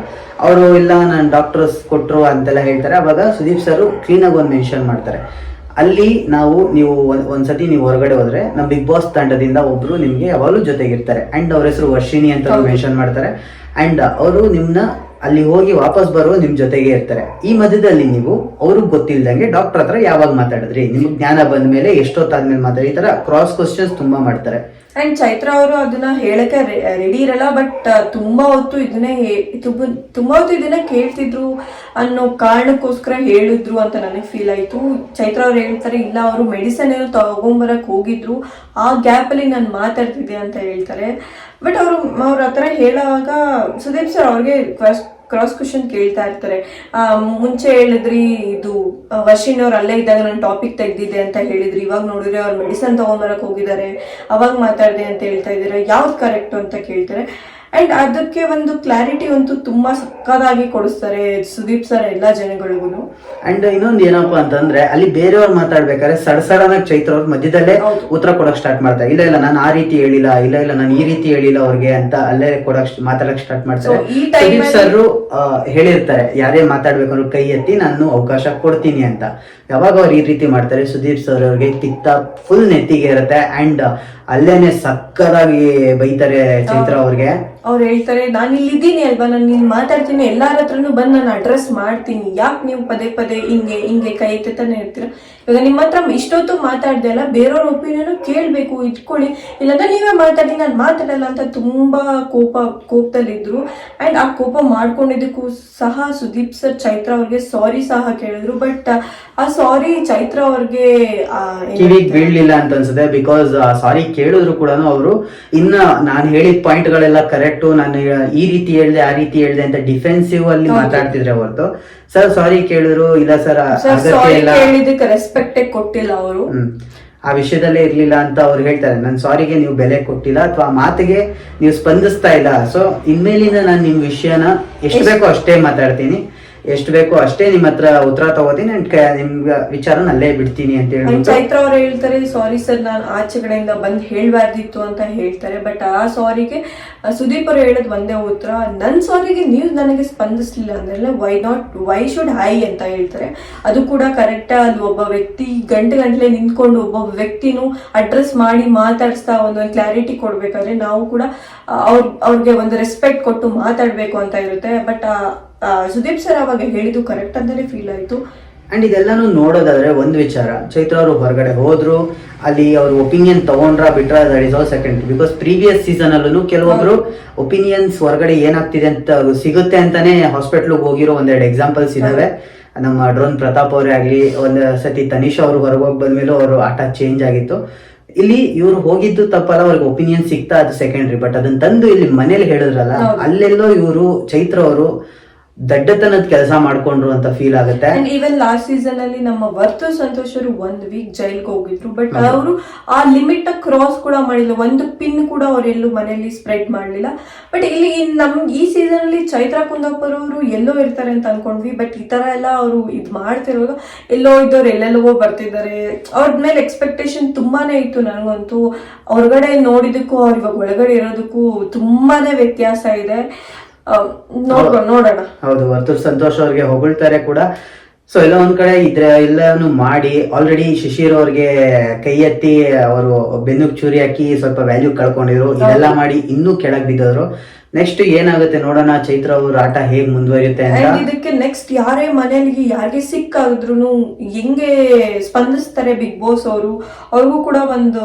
ಅವರು ಇಲ್ಲ ನಾನು ಡಾಕ್ಟರ್ಸ್ ಕೊಟ್ರು ಅಂತೆಲ್ಲ ಹೇಳ್ತಾರೆ. ಅವಾಗ ಸುದೀಪ್ ಸರ್ ಕ್ಲೀನ್ ಆಗಿ ಒಂದು ಮೆನ್ಷನ್ ಮಾಡ್ತಾರೆ. ಅಲ್ಲಿ ನಾವು ನೀವು ಒಂದ್ ಒಂದ್ಸತಿ ನೀವು ಹೊರಗಡೆ ಹೋದ್ರೆ ನಮ್ಮ ಬಿಗ್ ಬಾಸ್ ತಂಡದಿಂದ ಒಬ್ರು ನಿಮ್ಗೆ ಯಾವಾಗಲೂ ಜೊತೆಗಿರ್ತಾರೆ ಅಂಡ್ ಅವ್ರ ಹೆಸರು ವರ್ಷಿಣಿ ಅಂತ. ಮೆನ್ಷನ್ ಮಾಡ್ತಾರೆ ಅಂಡ್ ಅವರು ನಿಮ್ನ ಅಲ್ಲಿ ಹೋಗಿ ವಾಪಸ್ ಬರೋ ನಿಮ್ ಜೊತೆಗೆ ಇರ್ತಾರೆ. ಈ ಮಧ್ಯದಲ್ಲಿ ನೀವು ಅವ್ರಿಗೆ ಗೊತ್ತಿಲ್ದಂಗೆ ಡಾಕ್ಟರ್ ಹತ್ರ ಯಾವಾಗ ಮಾತಾಡಿದ್ರಿ? ನಿಮ್ಗೆ ಜ್ಞಾನ ಬಂದ ಮೇಲೆ ಎಷ್ಟೊತ್ತಾದ್ಮೇಲೆ ಮಾತಾಡಿ? ಈ ತರ ಕ್ರಾಸ್ ಕ್ವಶನ್ಸ್ ತುಂಬಾ ಮಾಡ್ತಾರೆ. ಅಂಡ್ ಚೈತ್ರ ಅವರು ಅದನ್ನ ಹೇಳಕ್ಕೆ ರೆಡಿ ಇರಲ್ಲ ಬಟ್ ತುಂಬಾ ಹೊತ್ತು ಇದನ್ನೇ ತುಂಬಾ ಹೊತ್ತು ಇದನ್ನೇ ಕೇಳ್ತಿದ್ರು ಅನ್ನೋ ಕಾರಣಕ್ಕೋಸ್ಕರ ಹೇಳಿದ್ರು ಅಂತ ನನಗೆ ಫೀಲ್ ಆಯ್ತು. ಚೈತ್ರ ಅವ್ರು ಹೇಳ್ತಾರೆ, ಇಲ್ಲ, ಅವರು ಮೆಡಿಸನ್ ಏನೋ ತಗೊಂಬರಕ್ಕೆ ಹೋಗಿದ್ರು. ಆ ಗ್ಯಾಪ್ ಅಲ್ಲಿ ನಾನು ಮಾತಾಡ್ತಿದ್ದೆ ಅಂತ ಹೇಳ್ತಾರೆ. ಬಟ್ ಅವರು, ಅವ್ರ ಹತ್ರ ಹೇಳುವಾಗ ಸುದೀಪ್ ಸರ್ ಅವ್ರಿಗೆ ಕ್ರಾಸ್ ಕ್ವಶನ್ ಕೇಳ್ತಾ ಇರ್ತಾರೆ. ಮುಂಚೆ ಹೇಳಿದ್ರಿ ಇದು ವಶಿನ್ ಅವ್ರು ಅಲ್ಲೇ ಇದ್ದಾಗ ನಾನು ಟಾಪಿಕ್ ತೆಗ್ದಿದ್ದೆ ಅಂತ ಹೇಳಿದ್ರಿ. ಇವಾಗ ನೋಡಿದ್ರೆ ಅವ್ರು ಮೆಡಿಸನ್ ತಗೊಂಬರಕ್ ಹೋಗಿದ್ದಾರೆ. ಅವಾಗ ಮಾತಾಡಿದೆ ಅಂತ ಹೇಳ್ತಾ ಇದ್ದಾರೆ? ಯಾವ್ದು ಕರೆಕ್ಟ್ ಅಂತ ಕೇಳ್ತಾರೆ. ಅಂಡ್ ಅದಕ್ಕೆ ಒಂದು ಕ್ಲಾರಿಟಿ ಅಂತೂ ತುಂಬಾ ಸಕ್ಕದಾಗಿ ಕೊಡಿಸ್ತಾರೆ ಸುದೀಪ್ ಸರ್ ಎಲ್ಲ ಜನಗಳಿಗೂ ಅಂಡ್ ಇನ್ನೊಂದು ಏನಪ್ಪ ಅಂತಂದ್ರೆ ಅಲ್ಲಿ ಬೇರೆಯವ್ರು ಮಾತಾಡ್ಬೇಕಾದ್ರೆ ಸಡಸಡನ ಸಡನ್ ಚೈತ್ರ ಅವ್ರ ಮಧ್ಯದಲ್ಲೇ ಉತ್ತರ ಕೊಡಕ್ ಸ್ಟಾರ್ಟ್ ಮಾಡ್ತಾರೆ. ಇಲ್ಲ ಇಲ್ಲ ನಾನು ಆ ರೀತಿ ಹೇಳಿಲ್ಲ ಇಲ್ಲ ಇಲ್ಲ ನಾನು ಈ ರೀತಿ ಹೇಳಿಲ್ಲ ಅವ್ರಿಗೆ ಅಂತ ಅಲ್ಲೇ ಕೊಡಕ್ ಮಾತಾಡಕ್ ಸ್ಟಾರ್ಟ್ ಮಾಡ್ತಾರೆ. ಸುದೀಪ್ ಸರ್ ಹೇಳಿರ್ತಾರೆ ಯಾರೇ ಮಾತಾಡ್ಬೇಕು ಕೈ ಎತ್ತಿ ನಾನು ಅವಕಾಶ ಕೊಡ್ತೀನಿ ಅಂತ. ಯಾವಾಗ ಅವ್ರು ಈ ರೀತಿ ಮಾಡ್ತಾರೆ ಸುದೀಪ್ ಸರ್ ಅವ್ರಿಗೆ ತಿಕ್ತ ಫುಲ್ ನೆತ್ತಿಗೆ ಇರುತ್ತೆ ಅಂಡ್ ಅಲ್ಲೇನೆ ಸಕ್ಕದಾಗಿ ಬೈತಾರೆ ಚೈತ್ರ ಅವ್ರಿಗೆ. ಅವ್ರು ಹೇಳ್ತಾರೆ, ನಾನು ಇಲ್ಲಿದ್ದೀನಿ ಅಲ್ವಾ? ನಾನು ಇಲ್ಲಿ ಮಾತಾಡ್ತೀನಿ. ಎಲ್ಲಾರ ಹತ್ರನು ಬಂದು ನಾನು ಅಡ್ರೆಸ್ ಮಾಡ್ತೀನಿ. ಯಾಕೆ ನೀವು ಪದೇ ಪದೇ ಹಿಂಗೆ ಹಿಂಗೆ ಕೈ ಎತ್ತಾನೆ ಇರ್ತೀರ? ಇವಾಗ ನಿಮ್ಮ ಹತ್ರ ಇಷ್ಟೊತ್ತು ಮಾತಾಡ್ದೆ ಅಲ್ಲ, ಬೇರೆಯವ್ರ ಒಪಿನಿಯನ್ ಕೇಳಬೇಕು, ಇಟ್ಕೊಳ್ಳಿ. ಇಲ್ಲಾಂದ್ರೆ ನೀವೇ ಮಾತಾಡಿ, ನಾನು ಮಾತಾಡಲ್ಲ ಅಂತ ತುಂಬ ಕೋಪ, ಕೋಪದಲ್ಲಿದ್ರು. ಆ್ಯಂಡ್ ಆ ಕೋಪ ಮಾಡ್ಕೊಂಡಿದ್ದಕ್ಕೂ ಸಹ ಸುದೀಪ್ ಸರ್ ಚೈತ್ರ ಅವ್ರಿಗೆ ಸಾರಿ ಸಹ ಕೇಳಿದ್ರು. ಬಟ್ ಆ ಸಾರಿ ಚೈತ್ರ ಅವ್ರಿಗೆ ಕಿವಿ ಬೀಳಲಿಲ್ಲ ಅಂತ ಅನ್ಸುತ್ತೆ ಬಿಕಾಸ್ ಸಾರಿ ಕೇಳಿದ್ರು ಕೂಡ ಅವರು ಇನ್ನ ನಾನು ಹೇಳಿದ ಪಾಯಿಂಟ್ ಗಳೆಲ್ಲ ಕರೆಕ್ಟ್ ನಾನು ಈ ರೀತಿ ಹೇಳ್ದೆ ಆ ರೀತಿ ಹೇಳ್ದೆ ಅಂತ ಡಿಫೆನ್ಸಿವ್ ಅಲ್ಲಿ. ಮಾತಾಡ್ತಿದ್ರೆ ಹೊರತು. ಸರ್ ಸಾರಿ ಕೇಳಿದ್ರು ಇಲ್ಲ ಸರ್ ಹೇಳಿದಕ್ಕೆ ರೆಸ್ಪೆಕ್ಟೇ ಕೊಟ್ಟಿಲ್ಲ ಅವರು. ಆ ವಿಷಯದಲ್ಲೇ ಇರ್ಲಿಲ್ಲ ಅಂತ ಅವ್ರು ಹೇಳ್ತಾರೆ ನನ್ನ ಸಾರಿಗೆ ನೀವು ಬೆಲೆ ಕೊಟ್ಟಿಲ್ಲ ಅಥವಾ ಮಾತಿಗೆ ನೀವು ಸ್ಪಂದಿಸ್ತಾ ಇಲ್ಲ. ಸೊ ಇನ್ಮೇಲಿಂದ ನಾನು ನಿಮ್ ವಿಷಯನ ಎಷ್ಟ್- ಬೇಕೋ ಅಷ್ಟೇ ಮಾತಾಡ್ತೀನಿ. ಎಷ್ಟು ಬೇಕೋ ಅಷ್ಟೇ ನಿಮ್ಮ ಹತ್ರ ಉತ್ತರ ತಗೋತೀನಿ. ಅಂಡ್ ನಿಮ್ಗೆ ವಿಚಾರನ ಅಲ್ಲೇ ಬಿಡ್ತೀನಿ ಅಂತ ಹೇಳಿ ಚೈತ್ರ ಅವ್ರು ಹೇಳ್ತಾರೆ ಸಾರಿ ಸರ್ ನಾನು ಆಚೆ ಕಡೆಯಿಂದ ಬಂದು ಹೇಳ್ಬಾರ್ದಿತ್ತು ಅಂತ ಹೇಳ್ತಾರೆ ಬಟ್ ಆ ಸಾರಿಗೆ ಸುದೀಪ್ ಅವರು ಹೇಳೋದು ಒಂದೇ ಉತ್ತರ ನನ್ನ ಸಾರಿಗೆ ನೀವು ನನಗೆ ಸ್ಪಂದಿಸ್ಲಿಲ್ಲ ಅಂದ್ರೆ why not why should I ಅಂತ ಹೇಳ್ತಾರೆ. ಅದು ಕೂಡ ಕರೆಕ್ಟ್ ಅಲ್ಲಿ ಒಬ್ಬ ವ್ಯಕ್ತಿ ಗಂಟೆ ಗಂಟಲೆ ನಿಂತ್ಕೊಂಡು ಒಬ್ಬ ವ್ಯಕ್ತಿನೂ ಅಡ್ರೆಸ್ ಮಾಡಿ ಮಾತಾಡಿಸ್ತಾ ಒಂದು ಕ್ಲಾರಿಟಿ ಕೊಡ್ಬೇಕಾದ್ರೆ ನಾವು ಕೂಡ ಅವ್ರ ಅವ್ರಿಗೆ ಒಂದು ರೆಸ್ಪೆಕ್ಟ್ ಕೊಟ್ಟು ಮಾತಾಡ್ಬೇಕು ಅಂತ ಇರುತ್ತೆ. ಬಟ್ ಸುದೀಪ್ ಸರ್ ಅವಾಗ ಹೇಳಿದ್ದು ಕರೆಕ್ಟ್ ಅಂತಲೇ ಫೀಲ್ ಆಯ್ತು. ಅಂಡ್ ಇದೆಲ್ಲಾನು ನೋಡೋದಾದ್ರೆ ಒಂದು ವಿಚಾರ. ಚೈತ್ರ ಅವರು ಹೊರಗಡೆ ಹೋದ್ರು ಅಲ್ಲಿ ಅವ್ರ ಒಪಿನಿಯನ್ ತಗೊಂಡ್ರ ಬಿಟ್ರ that is all second because previous season ಅಲ್ಲೂ ಕೆಲವೊಬ್ರು ಒಪಿನಿಯನ್ಸ್ ಹೊರಗಡೆ ಏನಾಗ್ತಿದೆ ಅಂತ ಸಿಗುತ್ತೆ ಅಂತಾನೆ ಹಾಸ್ಪಿಟ್ಲ್ ಹೋಗಿರೋ ಒಂದೆರಡು ಎಕ್ಸಾಂಪಲ್ಸ್ ಇದಾವೆ. ನಮ್ಮ ಡ್ರೋನ್ ಪ್ರತಾಪ್ ಅವರೇ ಆಗಲಿ ಒಂದ್ ಸತಿ ತನಿಷ್ ಅವರು ಹೊರಗೆ ಹೋಗಿ ಬಂದ್ಮೇಲೂ ಅವರು ಆಟ ಚೇಂಜ್ ಆಗಿತ್ತು. ಇಲ್ಲಿ ಇವ್ರು ಹೋಗಿದ್ದು ತಪ್ಪಲ್ಲ ಅವ್ರಿಗೆ ಒಪಿನಿಯನ್ ಸಿಗ್ತಾ ಅದು ಸೆಕೆಂಡ್ರಿ ಬಟ್ ಅದನ್ನ ತಂದು ಇಲ್ಲಿ ಮನೇಲಿ ಹೇಳಿದ್ರಲ್ಲ ಅಲ್ಲೆಲ್ಲೋ ಇವರು ಚೈತ್ರ ಅವರು ದಡ್ಡತನದ ಕೆಲಸ ಮಾಡ್ಕೊಂಡ್ರು ಅಂತ ಫೀಲ್ ಆಗುತ್ತೆ. ಈವನ್ ಲಾಸ್ಟ್ ಸೀಸನ್ ಅಲ್ಲಿ ನಮ್ಮ ವರ್ತು ಸಂತೋಷ್ ಅವರು ಒಂದ್ ವೀಕ್ ಜೈಲ್ಗೆ ಹೋಗಿದ್ರು ಬಟ್ ಅವರು ಆ ಲಿಮಿಟ್ ಕ್ರಾಸ್ ಕೂಡ ಮಾಡಿಲ್ಲ ಒಂದು ಪಿನ್ ಕೂಡ ಅವರೆಲ್ಲೂ ಮನೆಯಲ್ಲಿ ಸ್ಪ್ರೆಡ್ ಮಾಡಲಿಲ್ಲ. ಬಟ್ ಇಲ್ಲಿ ನಮ್ ಈ ಸೀಸನ್ ಅಲ್ಲಿ ಚೈತ್ರ ಕುಂದಾಪುರ ಅವರು ಎಲ್ಲೋ ಇರ್ತಾರೆ ಅಂತ ಅನ್ಕೊಂಡ್ವಿ ಬಟ್ ಈ ತರ ಎಲ್ಲ ಅವರು ಇದ್ ಮಾಡ್ತಿರುವಾಗ ಎಲ್ಲೋ ಇದ್ದವ್ರು ಎಲ್ಲೆಲ್ಲವೋ ಬರ್ತಿದ್ದಾರೆ. ಅವ್ರ ಮೇಲೆ ಎಕ್ಸ್ಪೆಕ್ಟೇಷನ್ ತುಂಬಾನೇ ಇತ್ತು ನನಗಂತೂ ಹೊರಗಡೆ ನೋಡಿದಕ್ಕೂ ಅವ್ರ ಇವಾಗ ಒಳಗಡೆ ಇರೋದಕ್ಕೂ ತುಂಬಾನೇ ವ್ಯತ್ಯಾಸ ಇದೆ. ನೋಡೋಣ. ಹೌದು ವರ್ತೂರ್ ಸಂತೋಷ್ ಅವ್ರಿಗೆ ಹೊಗಳ್ತಾರೆ ಕೂಡ. ಸೊ ಎಲ್ಲ ಒಂದ್ ಕಡೆ ಇದ್ರ ಎಲ್ಲಾನು ಮಾಡಿ ಆಲ್ರೆಡಿ ಶಿಶಿರ್ ಅವ್ರಿಗೆ ಕೈ ಎತ್ತಿ ಅವರು ಬೆನ್ನುಗ್ ಚೂರಿ ಹಾಕಿ ಸ್ವಲ್ಪ ವ್ಯಾಲ್ಯೂ ಕಳ್ಕೊಂಡಿದ್ರು. ಇದೆಲ್ಲ ಮಾಡಿ ಇನ್ನೂ ಕೆಳಗ್ ಬಿದ್ದೋದ್ರು. ನೆಕ್ಸ್ಟ್ ಏನಾಗುತ್ತೆ ನೋಡೋಣ, ಚೈತ್ರ ಅವ್ರ ಆಟ ಹೇಗ್ ಮುಂದುವರಿಯುತ್ತೆ ಇದಕ್ಕೆ ನೆಕ್ಸ್ಟ್ ಯಾರೇ ಮನೆಯಲ್ಲಿ ಯಾರಿಗೆ ಸಿಕ್ಕಾದ್ರು ಹೆಂಗೆ ಸ್ಪಂದಿಸ್ತಾರೆ ಬಿಗ್ ಬಾಸ್ ಅವರು. ಅವ್ರಿಗೂ ಕೂಡ ಒಂದು,